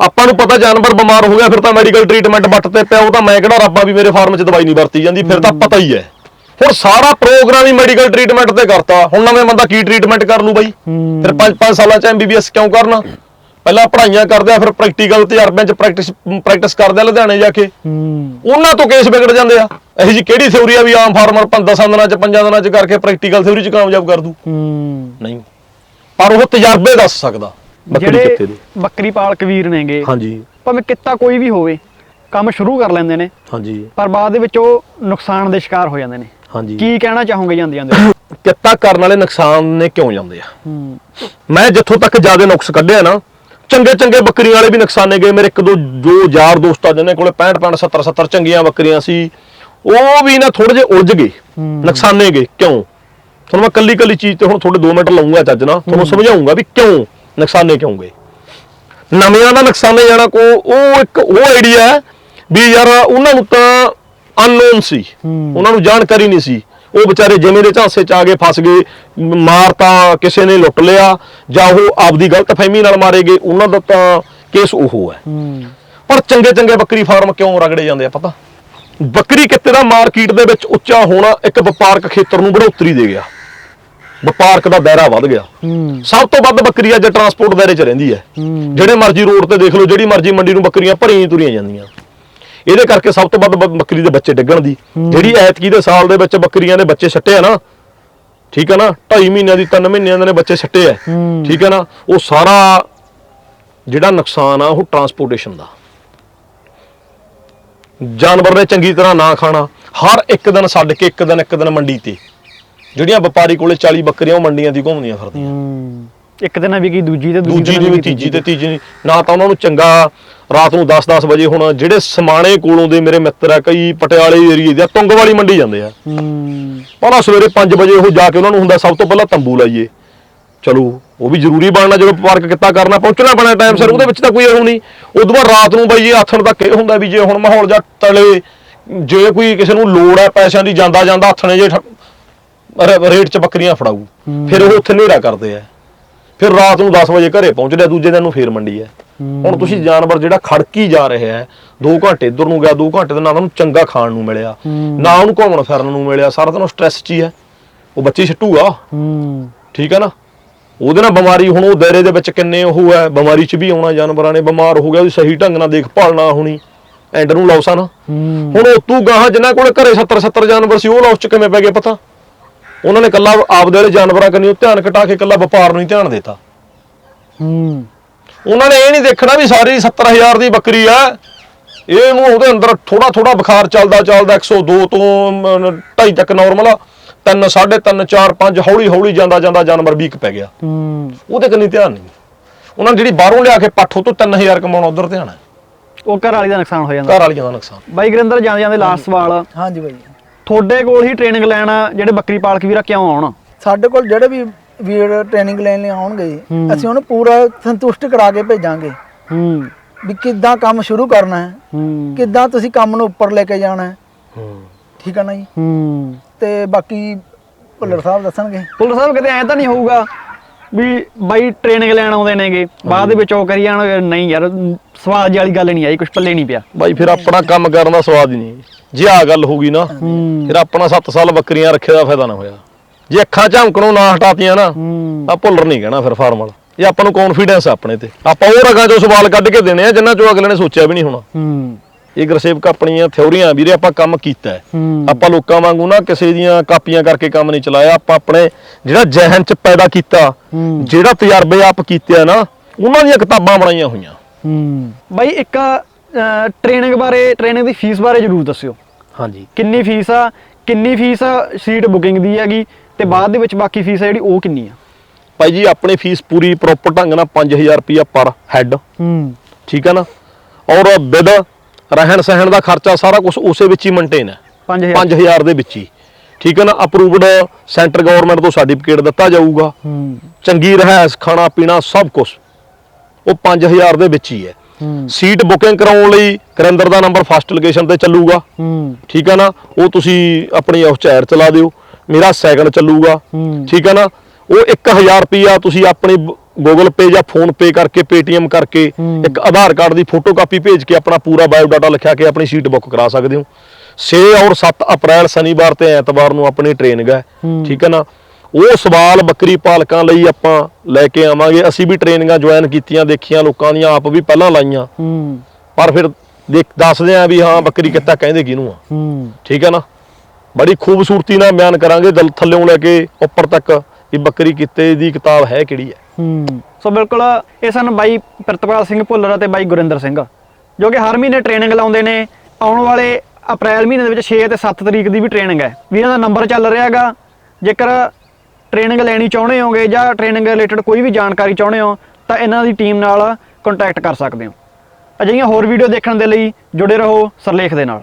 ਆਪਾਂ ਨੂੰ ਪਤਾ ਜਾਨਵਰ ਬਿਮਾਰ ਹੋ ਗਿਆ ਫਿਰ ਤਾਂ ਮੈਡੀਕਲ ਟ੍ਰੀਟਮੈਂਟ ਬੱਟ ਤੇ ਪਿਆ ਉਹ ਤਾਂ ਮੈਂ ਕਿਹੜਾ ਰੱਬਾ ਵੀ ਮੇਰੇ ਫਾਰਮ 'ਚ ਦਵਾਈ ਨਹੀਂ ਵਰਤੀ ਜਾਂਦੀ ਫਿਰ ਤਾਂ ਪਤਾ ਹੀ ਹੈ। ਹੁਣ ਸਾਰਾ ਪ੍ਰੋਗਰਾਮ ਹੀ ਮੈਡੀਕਲ ਟ੍ਰੀਟਮੈਂਟ ਤੇ ਕਰਤਾ। ਹੁਣ ਨਵੇਂ ਬੰਦਾ ਕੀ ਟ੍ਰੀਟਮੈਂਟ ਕਰ ਲੂ ਬਾਈ। ਫਿਰ 5-5 ਸਾਲਾਂ 'ਚ ਐਮਬੀਬੀਐਸ ਕਿਉਂ ਕਰਨਾ? ਪਹਿਲਾਂ ਪੜ੍ਹਾਈਆਂ ਕਰਦੇ ਆ ਫਿਰ ਪ੍ਰੈਕਟੀਕਲ ਤਜਰਬਿਆਂ 'ਚ ਪ੍ਰੈਕਟਿਸ ਪ੍ਰੈਕਟਿਸ ਕਰਦੇ ਆ ਲੁਧਿਆਣੇ ਜਾ ਕੇ। ਹੂੰ। ਉਹਨਾਂ ਤੋਂ ਕੇਸ ਵਿਗੜ ਜਾਂਦੇ ਆ। ਇਹੋ ਜੀ ਕਿਹੜੀ ਥਿਉਰੀ ਆ ਵੀ ਆਮ ਫਾਰਮਰ 10 ਦਿਨਾਂ ਚ 5 ਦਿਨਾਂ ਚ ਕਰਕੇ ਪ੍ਰੈਕਟੀਕਲ ਥਿਉਰੀ ਚ ਕਾਮਯਾਬ ਕਰ ਦੂ ਹੂੰ। ਨਹੀਂ। ਪਰ ਉਹ ਤਜਰਬੇ ਦੱਸ ਸਕਦਾ। ਬੱਕਰੀ ਕਿੱਤੇ ਦੀ? ਬੱਕਰੀ ਪਾਲਕ ਵੀਰ ਨੇਗੇ ਹਾਂਜੀ। ਭਾਵੇਂ ਕਿੱਤਾ ਕੋਈ ਵੀ ਹੋਵੇ ਕੰਮ ਸ਼ੁਰੂ ਕਰ ਲੈਂਦੇ ਨੇ ਹਾਂਜੀ। ਪਰ ਬਾਅਦ ਦੇ ਵਿੱਚ ਉਹ ਨੁਕਸਾਨ ਦੇ ਸ਼ਿਕਾਰ ਹੋ ਜਾਂਦੇ ਨੇ। ਹਾਂਜੀ। ਕੀ ਕਹਿਣਾ ਚਾਹੋਗੇ ਜਾਂਦੇ ਜਾਂਦੇ? ਕਿੱਤਾ ਕਰਨ ਵਾਲੇ ਨੁਕਸਾਨ ਨੇ ਕਿਉਂ ਜਾਂਦੇ ਆ? ਹੂੰ। ਮੈਂ ਜਿੱਥੋਂ ਤੱਕ ਜ਼ਿਆਦਾ ਨੁਕਸ ਕੱਢਿਆ ਨਾ ਚੰਗੇ ਚੰਗੇ ਬੱਕਰੀ ਵਾਲੇ ਵੀ ਨੁਕਸਾਨੇ ਗਏ। ਮੇਰੇ ਇੱਕ ਦੋ ਜੋ ਯਾਰ ਦੋਸਤ ਆ ਜਿਹਨੇ ਕੋਲੇ 65 65 70 70 ਚੰਗੀਆਂ ਬੱਕਰੀਆਂ ਸੀ ਉਹ ਵੀ ਨਾ ਥੋੜੇ ਜਿਹਾ ਉਲਝ ਗਏ। ਨੁਕਸਾਨੇ ਗਏ। ਕਿਉਂ? ਤੁਹਾਨੂੰ ਮੈਂ ਕੱਲੀ ਕੱਲੀ ਚੀਜ਼ ਤੇ ਹੁਣ ਤੁਹਾਡੇ 2 ਮਿੰਟ ਲਾਉਂਗਾ ਚੱਜ ਨਾਲ। ਤੁਹਾਨੂੰ ਸਮਝਾਉਂਗਾ ਵੀ ਕਿਉਂ ਨੁਕਸਾਨੇ ਕਿਉਂ ਗਏ। ਨਵਿਆਂ ਦਾ ਨੁਕਸਾਨੇ ਜਾਣਾ ਕੋ ਉਹ ਇੱਕ ਉਹ ਆਈਡੀਆ ਹੈ ਵੀ ਯਾਰ ਉਹਨਾਂ ਨੂੰ ਤਾਂ ਅਨਨੋਨ ਸੀ। ਉਹਨਾਂ ਨੂੰ ਜਾਣਕਾਰੀ ਨਹੀਂ ਸੀ। ਉਹ ਵਿਚਾਰੇ ਜਿਵੇਂ ਦੇ ਝਾਂਸੇ ਚ ਆ ਗਏ ਫਸ ਗਏ ਮ- ਮਾਰ ਤਾਂ ਕਿਸੇ ਨੇ ਲੁੱਟ ਲਿਆ ਜਾਂ ਉਹ ਆਪਦੀ ਗਲਤ ਫਹਿਮੀ ਨਾਲ ਮਾਰੇ ਗਏ ਉਹਨਾਂ ਦਾ ਤਾਂ ਕੇਸ ਉਹ ਹੈ। ਪਰ ਚੰਗੇ ਚੰਗੇ ਬੱਕਰੀ ਫਾਰਮ ਕਿਉਂ ਰਗੜੇ ਜਾਂਦੇ ਆ ਪਤਾ? ਬੱਕਰੀ ਕਿੱਤੇ ਦਾ ਮਾਰਕੀਟ ਦੇ ਵਿੱਚ ਉੱਚਾ ਹੋਣਾ ਇੱਕ ਵਪਾਰਕ ਖੇਤਰ ਨੂੰ ਬੜੋਤਰੀ ਦੇ ਗਿਆ। ਵਪਾਰਕ ਦਾ ਦਾਇਰਾ ਵੱਧ ਗਿਆ। ਸਭ ਤੋਂ ਵੱਧ ਬੱਕਰੀ ਅੱਜ ਟਰਾਂਸਪੋਰਟ ਦਾਇਰੇ 'ਚ ਰਹਿੰਦੀ ਹੈ। ਹੂੰ। ਜਿਹੜੇ ਮਰਜ਼ੀ ਰੋਡ ਤੇ ਦੇਖ ਲਓ ਜਿਹੜੀ ਮਰਜ਼ੀ ਮੰਡੀ ਨੂੰ ਬੱਕਰੀਆਂ ਭਰੀਆਂ ਤੁਰੀਆਂ ਜਾਂਦੀਆਂ। ਇਹਦੇ ਕਰਕੇ ਸਭ ਤੋਂ ਵੱਧ ਬ- ਬੱਕਰੀ ਦੇ ਬੱਚੇ ਡਿੱਗਣ ਦੀ। ਜਿਹੜੀ ਐਤਕੀ ਦੇ ਸਾਲ ਦੇ ਵਿੱਚ ਬੱਕਰੀਆਂ ਦੇ ਬੱਚੇ ਛੱਟੇ ਆ ਨਾ ਠੀਕ ਹੈ ਨਾ 2.5 ਮਹੀਨਿਆਂ ਦੀ 3 ਮਹੀਨਿਆਂ ਦੇ ਨੇ ਬੱਚੇ ਛੱਟੇ ਆ। ਠੀਕ ਹੈ ਨਾ ਉਹ ਸਾਰਾ ਜਿਹੜਾ ਨੁਕਸਾਨ ਆ ਉਹ ਟਰਾਂਸਪੋਰਟੇਸ਼ਨ ਦਾ। ਜਾਨਵਰ ਨੇ ਚੰਗੀ ਤਰ੍ਹਾਂ ਨਾ ਖਾਣਾ ਹਰ ਇੱਕ ਦਿਨ ਛੱਡ ਕੇ ਇੱਕ ਦਿਨ ਇੱਕ ਦਿਨ ਮੰਡੀ ਤੇ। ਜਿਹੜੀਆਂ ਵਪਾਰੀ ਕੋਲੇ 40 ਬੱਕਰੀਆਂ ਉਹ ਮੰਡੀਆਂ ਦੀ ਘੁੰਮਦੀਆਂ ਫਿਰਦੀਆਂ। ਹੂੰ। ਇੱਕ ਦਿਨ ਵੀ ਕੀ ਦੂਜੀ ਤੇ ਦੂਜੀ ਦਿਨ ਦੀ ਵੀ ਤੀਜੀ ਤੇ ਤੀਜੀ ਨਾ ਤਾਂ ਉਹਨਾਂ ਨੂੰ ਚੰਗਾ ਰਾਤ ਨੂੰ 10-10 ਵਜੇ ਹੁਣ ਜਿਹੜੇ ਸਮਾਣੇ ਕੋਲੋਂ ਦੇ ਮੇਰੇ ਮਿੱਤਰ ਆ ਕਈ ਪਟਿਆਲੇ ਏਰੀਏ ਦੇ ਤੁੰਗ ਵਾਲੀ ਮੰਡੀ ਜਾਂਦੇ ਆ। ਹੂੰ। ਪਹਿਲਾਂ ਸਵੇਰੇ 5 ਵਜੇ ਉਹ ਜਾ ਕੇ ਉਹਨਾਂ ਨੂੰ ਹੁੰਦਾ ਸਭ ਤੋਂ ਪਹਿਲਾਂ ਤੰਬੂ ਲਾਈਏ। ਚਲੋ ਉਹ ਵੀ ਜ਼ਰੂਰੀ ਬਣਨਾ ਜਦੋਂ ਪਾਰਕ ਕਿੱਤਾ ਕਰਨਾ ਪਹੁੰਚਣਾ ਪੈਣਾ ਟਾਈਮ ਸਿਰ ਉਹਦੇ ਵਿੱਚ ਤਾਂ ਕੋਈ ਇਹੋ ਨਹੀਂ। ਉਦੋਂ ਬਾਅਦ ਰਾਤ ਨੂੰ ਬਈ ਇਹ ਆਥਣ ਤੱਕ ਇਹ ਹੁੰਦਾ ਵੀ ਜੇ ਹੁਣ ਮਾਹੌਲ ਜਾਂ ਤਲੇ ਜੇ ਕੋਈ ਕਿਸੇ ਨੂੰ ਲੋੜ ਹੈ ਪੈਸਿਆਂ ਦੀ ਜਾਂਦਾ ਜਾਂਦਾ ਆਥਣੇ ਜੇ ਰੇਟ 'ਚ ਬੱਕਰੀਆਂ ਫੜਾਊ ਫਿਰ ਉਹ ਉੱਥੇ ਹਨੇਰਾ ਕਰਦੇ ਆ। ਫਿਰ ਰਾਤ ਨੂੰ 10 ਵਜੇ ਘਰੇ ਪਹੁੰਚਦੇ ਆ ਦੂਜੇ ਦਿਨ ਨੂੰ ਫੇਰ ਮੰਡੀ ਹੈ। ਹੁਣ ਤੁਸੀਂ ਜਾਨਵਰ ਜਿਹੜਾ ਖੜਕੀ ਜਾ ਰਿਹਾ ਹੈ 2 ਘੰਟੇ ਇੱਧਰ ਨੂੰ ਗਿਆ 2 ਘੰਟੇ ਦੇ ਨਾਲ ਉਹਨੂੰ ਚੰਗਾ ਖਾਣ ਨੂੰ ਮਿਲਿਆ। ਨਾ ਉਹਨੂੰ ਘੁੰਮਣ ਫਿਰਨ ਨੂੰ ਮਿਲਿਆ ਸਾਰਾ ਦਿਨ ਉਹ ਸਟ੍ਰੈਸ 'ਚ ਹੀ ਹੈ। ਉਹ ਬੱਚੀ ਛੱਟੂਗਾ ਠੀਕ ਹੈ ਨਾ? ਉਹਦੇ ਨਾਲ ਬਿਮਾਰੀ ਹੁਣ ਉਹ ਦਾਇਰੇ ਦੇ ਵਿੱਚ ਕਿੰਨੇ ਉਹ ਹੈ ਬਿਮਾਰੀ 'ਚ ਵੀ ਆਉਣਾ ਜਾਨਵਰਾਂ ਨੇ ਬਿਮਾਰ ਹੋ ਗਿਆ ਉਹਦੀ ਸਹੀ ਢੰਗ ਨਾਲ ਦੇਖਭਾਲ ਨਾ ਹੋਣੀ। ਐਂਡ ਨੂੰ ਆ ਨਾ ਹੁਣ ਉਹ ਤੂੰ ਗਾਹਾਂ ਜਿਨ੍ਹਾਂ ਕੋਲੇ ਘਰੇ 70 70 ਜਾਨਵਰ ਸੀ ਉਹ ਲੌਸ 'ਚ ਕਿਵੇਂ ਪੈ ਗਏ ਪਤਾ? ਉਹਨਾਂ ਨੇ ਕੱਲਾ ਆਪਦੇ ਵਾਲੇ ਜਾਨਵਰਾਂ ਕੰਨੀ ਧਿਆਨ ਘਟਾ ਕੇ ਕੱਲਾ ਵਪਾਰ ਨੂੰ ਹੀ ਧਿਆਨ ਦਿੱਤਾ। ਹੂੰ। ਉਹਨਾਂ ਨੇ ਇਹ ਨਹੀਂ ਦੇਖਣਾ ਵੀ ਸਾਰੀ 70000 ਦੀ ਬੱਕਰੀ ਆ ਇਹ ਨੂੰ ਉਹਦੇ ਅੰਦਰ ਥੋੜਾ ਥੋੜਾ ਬੁਖਾਰ ਚੱਲਦਾ ਚੱਲਦਾ 102 ਤੋਂ 2.5 ਤੱਕ ਨਾਰਮਲ ਆ 3 3.5 4 5 ਹੌਲੀ ਹੌਲੀ ਜਾਂਦਾ ਜਾਂਦਾ ਜਾਨਵਰ ਵੀਕ ਪੈ ਗਿਆ। ਹੂੰ। ਉਹਦੇ ਕੰਨੀ ਧਿਆਨ ਨਹੀਂ। ਉਹਨਾਂ ਨੇ ਜਿਹੜੀ ਬਾਹਰੋਂ ਲਿਆ ਕੇ ਪੱਠ ਉਹ ਤੋਂ 3000 ਕਮਾਉਣਾ ਉਧਰ ਧਿਆਨ ਹੈ। ਉਹ ਘਰ ਵਾਲੀ ਦਾ ਨੁਕਸਾਨ ਹੋ ਜਾਂਦਾ। ਘਰ ਵਾਲੀਆਂ ਦਾ ਨੁਕਸਾਨ। ਬਾਈ ਗੁਰਿੰਦਰ ਜਾਂਦੇ ਜਾਂਦੇ ਲਾਸਟ ਸਵਾਲ ਹਾਂਜੀ ਬਾਈ। ਤੁਹਾਡੇ ਕੋਲ ਹੀ ਟ੍ਰੇਨਿੰਗ ਲੈਣ ਜਿਹੜੇ ਬੱਕਰੀ ਪਾਲਕ ਵੀਰਾ ਕਿਉਂ ਆਉਣ? ਸਾਡੇ ਕੋਲ ਜਿਹੜੇ ਵੀ ਵੀਰ ਟ੍ਰੇਨਿੰਗ ਲੈਣ ਲਈ ਆਉਣਗੇ। ਅਸੀਂ ਉਹਨੂੰ ਪੂਰਾ ਸੰਤੁਸ਼ਟ ਕਰਾ ਕੇ ਭੇਜਾਂਗੇ। ਹੂੰ। ਵੀ ਕਿੱਦਾਂ ਕੰਮ ਸ਼ੁਰੂ ਕਰਨਾ ਹੈ ਹੂੰ। ਕਿੱਦਾਂ ਤੁਸੀਂ ਕੰਮ ਨੂੰ ਉੱਪਰ ਲੈ ਕੇ ਜਾਣਾ ਹੈ। ਹੂੰ। ਠੀਕ ਹੈ ਨਾ ਜੀ? ਹੂੰ। ਤੇ ਬਾਕੀ ਭੁੱਲਰ ਸਾਹਿਬ ਦੱਸਣਗੇ। ਪੁਲਿਸ ਸਾਹਿਬ ਕਿਤੇ ਐਂ ਤਾਂ ਨਹੀਂ ਹੋਊਗਾ ਵੀ ਬਾਈ ਟ੍ਰੇਨਿੰਗ ਲੈਣ ਆਉਂਦੇ ਨੇਗੇ। ਬਾਅਦ ਦੇ ਵਿੱਚ ਉਹ ਕਰੀ ਜਾਣ ਨਹੀਂ ਯਾਰ ਸਵਾਦ ਵਾਲੀ ਗੱਲ ਨਹੀਂ ਆਈ ਕੁਝ ਪੱਲੇ ਨਹੀਂ ਪਿਆ। ਬਾਈ ਫਿਰ ਆਪਣਾ ਕੰਮ ਕਰਨ ਦਾ ਸਵਾਦ ਹੀ ਨਹੀਂ। ਜੇ ਆ ਗੱਲ ਹੋ ਗਈ ਨਾ ਫਿਰ ਆਪਣਾ 7 ਸਾਲ ਬੱਕਰੀਆਂ ਰੱਖੇ ਦਾ ਫਾਇਦਾ ਨਾ ਹੋਇਆ। ਜੇ ਅੱਖਾਂ ਝਮਕਣੋਂ ਨਾ ਹਟਾਤੀਆਂ ਨਾ ਆ ਭੁੱਲਰ ਨਹੀਂ ਕਹਿਣਾ ਫਿਰ ਫਾਰਮ ਵਾਲਾ ਇਹ ਆਪਾਂ ਨੂੰ ਕੌਨਫੀਡੈਂਸ ਆਪਣੇ ਤੇ। ਆਪਾਂ ਉਹ ਰਗਾਂ ਚੋਂ ਸਵਾਲ ਕੱਢ ਕੇ ਦੇਣੇ ਆ ਜਿੰਨਾਂ ਚੋਂ ਅਗਲੇ ਨੇ ਸੋਚਿਆ ਵੀ ਨਹੀਂ ਹੋਣਾ। ਹੂੰ। ਇਹ ਗੁਰਸੇਵਕ ਆਪਣੀਆਂ ਥਿਉਰੀਆਂ ਵੀਰੇ ਆਪਾਂ ਕੰਮ ਕੀਤਾ ਆਪਾਂ ਲੋਕਾਂ ਵਾਂਗੂ ਨਾ ਕਿਸੇ ਦੀਆਂ ਕਾਪੀਆਂ ਕਰਕੇ ਕੰਮ ਨਹੀਂ ਚਲਾਇਆ। ਆਪਾਂ ਆਪਣੇ ਜਿਹੜਾ ਜਹਨ ਚ ਪੈਦਾ ਕੀਤਾ ਜਿਹੜਾ ਤਜਰਬੇ ਆਪ ਕੀਤੇ ਆ ਨਾ ਉਹਨਾਂ ਦੀਆਂ ਕਿਤਾਬਾਂ ਬਣਾਈਆਂ ਹੋਈਆਂ। ਹੂੰ। ਬਾਈ ਇੱਕ ਟ੍ਰੇਨਿੰਗ ਬਾਰੇ ਟ੍ਰੇਨਿੰਗ ਦੀ ਫੀਸ ਬਾਰੇ ਜਰੂਰ ਦੱਸਿਓ। ਹਾਂਜੀ। ਕਿੰਨੀ ਫੀਸ ਆ ਕਿੰਨੀ ਫੀਸ ਸੀਟ ਬੁਕਿੰਗ ਦੀ ਹੈਗੀ ਤੇ ਬਾਅਦ ਦੇ ਵਿੱਚ ਬਾਕੀ ਫੀਸ ਆ ਜਿਹੜੀ ਉਹ ਕਿੰਨੀ ਆ? ਭਾਈ ਜੀ ਆਪਣੀ ਫੀਸ ਪੂਰੀ ਪ੍ਰੋਪਰ ਢੰਗ ਨਾਲ 5000 ਰੁਪਇਆ ਪਰ ਹੈੱਡ ਹੂੰ। ਠੀਕ ਹੈ ਨਾ? ਔਰ ਵਿਦ ਰਹਿਣ ਸਹਿਣ ਦਾ ਖਰਚਾ ਸਾਰਾ ਕੁਝ ਉਸੇ ਵਿੱਚ ਹੀ ਮੇਨਟੇਨ ਹੈ। 5000 5000 ਦੇ ਵਿੱਚ ਹੀ। ਠੀਕ ਹੈ ਨਾ? ਅਪਰੂਵਡ ਸੈਂਟਰ ਗਵਰਨਮੈਂਟ ਤੋਂ ਸਰਟੀਫਿਕੇਟ ਦਿੱਤਾ ਜਾਊਗਾ। ਚੰਗੀ ਰਹਿਸ ਖਾਣਾ ਪੀਣਾ ਸਭ ਕੁਝ ਉਹ 5000 ਦੇ ਵਿੱਚ ਹੀ ਹੈ। ਸੀਟ ਬੁਕਿੰਗ ਕਰਾਉਣ ਲਈ ਕਰਿੰਦਰ ਦਾ ਨੰਬਰ ਫਸਟ ਲੋਕੇਸ਼ਨ ਤੇ ਚੱਲੂਗਾ। ਠੀਕ ਹੈ ਨਾ? ਉਹ ਤੁਸੀਂ ਆਪਣੀ ਉਸ ਚੈਰ ਚਲਾ ਦਿਓ। ਮੇਰਾ ਸੈਕੰਡ ਚੱਲੂਗਾ। ਠੀਕ ਹੈ ਨਾ? ਉਹ 1000 ਰੁਪਿਆ ਤੁਸੀਂ ਆਪਣੀ ਗੂਗਲ ਪੇ ਜਾਂ ਫੋਨ ਪੇ ਕਰਕੇ ਪੇਟੀਐਮ ਕਰਕੇ। ਇੱਕ ਆਧਾਰ ਕਾਰਡ ਦੀ ਫੋਟੋ ਕਾਪੀ ਭੇਜ ਕੇ ਆਪਣਾ ਪੂਰਾ ਬਾਇਓ ਡਾਟਾ ਲਿਖਿਆ ਕੇ ਆਪਣੀ ਸੀਟ ਬੁੱਕ ਕਰਾ ਸਕਦੇ ਹੋ। 6 ਔਰ 7 ਅਪ੍ਰੈਲ ਸ਼ਨੀਵਾਰ ਤੇ ਐਤਵਾਰ ਨੂੰ ਆਪਣੀ ਟ੍ਰੇਨਿੰਗ ਹੈ। ਠੀਕ ਹੈ ਨਾ? ਉਹ ਸਵਾਲ ਬੱਕਰੀ ਪਾਲਕਾਂ ਲਈ ਆਪਾਂ ਲੈ ਕੇ ਆਵਾਂਗੇ। ਅਸੀਂ ਵੀ ਟ੍ਰੇਨਿੰਗਾਂ ਜੁਆਇਨ ਕੀਤੀਆਂ ਦੇਖੀਆਂ ਲੋਕਾਂ ਦੀਆਂ ਆਪ ਵੀ ਪਹਿਲਾਂ ਲਾਈਆਂ। ਪਰ ਫਿਰ ਦੇਖ ਦੱਸਦੇ ਆ ਵੀ ਹਾਂ ਬੱਕਰੀ ਕਿੱਤਾ ਕਹਿੰਦੇ ਕਿਹਨੂੰ ਆ। ਠੀਕ ਹੈ ਨਾ? ਬੜੀ ਖੂਬਸੂਰਤੀ ਨਾਲ ਬਿਆਨ ਕਰਾਂਗੇ। ਦਿਲ ਥੱਲੇੋਂ ਲੈ ਕੇ ਉੱਪਰ ਤੱਕ ਵੀ ਬੱਕਰੀ ਕਿੱਤੇ ਦੀ ਕਿਤਾਬ ਹੈ ਕਿਹੜੀ ਹੈ। ਹੂੰ। ਸੋ ਬਿਲਕੁਲ, ਇਹ ਸਨ ਬਾਈ ਪ੍ਰਿਤਪਾਲ ਸਿੰਘ ਭੁੱਲਰ ਅਤੇ ਬਾਈ ਗੁਰਿੰਦਰ ਸਿੰਘ, ਜੋ ਕਿ ਹਰ ਮਹੀਨੇ ਟ੍ਰੇਨਿੰਗ ਲਾਉਂਦੇ ਨੇ। ਆਉਣ ਵਾਲੇ ਅਪ੍ਰੈਲ ਮਹੀਨੇ ਦੇ ਵਿੱਚ 6 ਤੇ 7 ਤਰੀਕ ਦੀ ਵੀ ਟ੍ਰੇਨਿੰਗ ਹੈ। ਵੀਰਾਂ ਦਾ ਨੰਬਰ ਚੱਲ ਰਿਹਾ ਰਿਹਾਗਾ ਜੇਕਰ ਟ੍ਰੇਨਿੰਗ ਲੈਣੀ ਚਾਹੁੰਦੇ ਹੋਗੇ ਜਾਂ ਟ੍ਰੇਨਿੰਗ ਰਿਲੇਟਡ ਕੋਈ ਵੀ ਜਾਣਕਾਰੀ ਚਾਹੁੰਦੇ ਹੋ, ਤਾਂ ਇਹਨਾਂ ਦੀ ਟੀਮ ਨਾਲ ਕੰਟੈਕਟ ਕਰ ਸਕਦੇ ਹੋ। ਅਜਿਹੀਆਂ ਹੋਰ ਵੀਡੀਓ ਦੇਖਣ ਦੇ ਲਈ ਜੁੜੇ ਰਹੋ ਸਰਲੇਖ ਦੇ ਨਾਲ।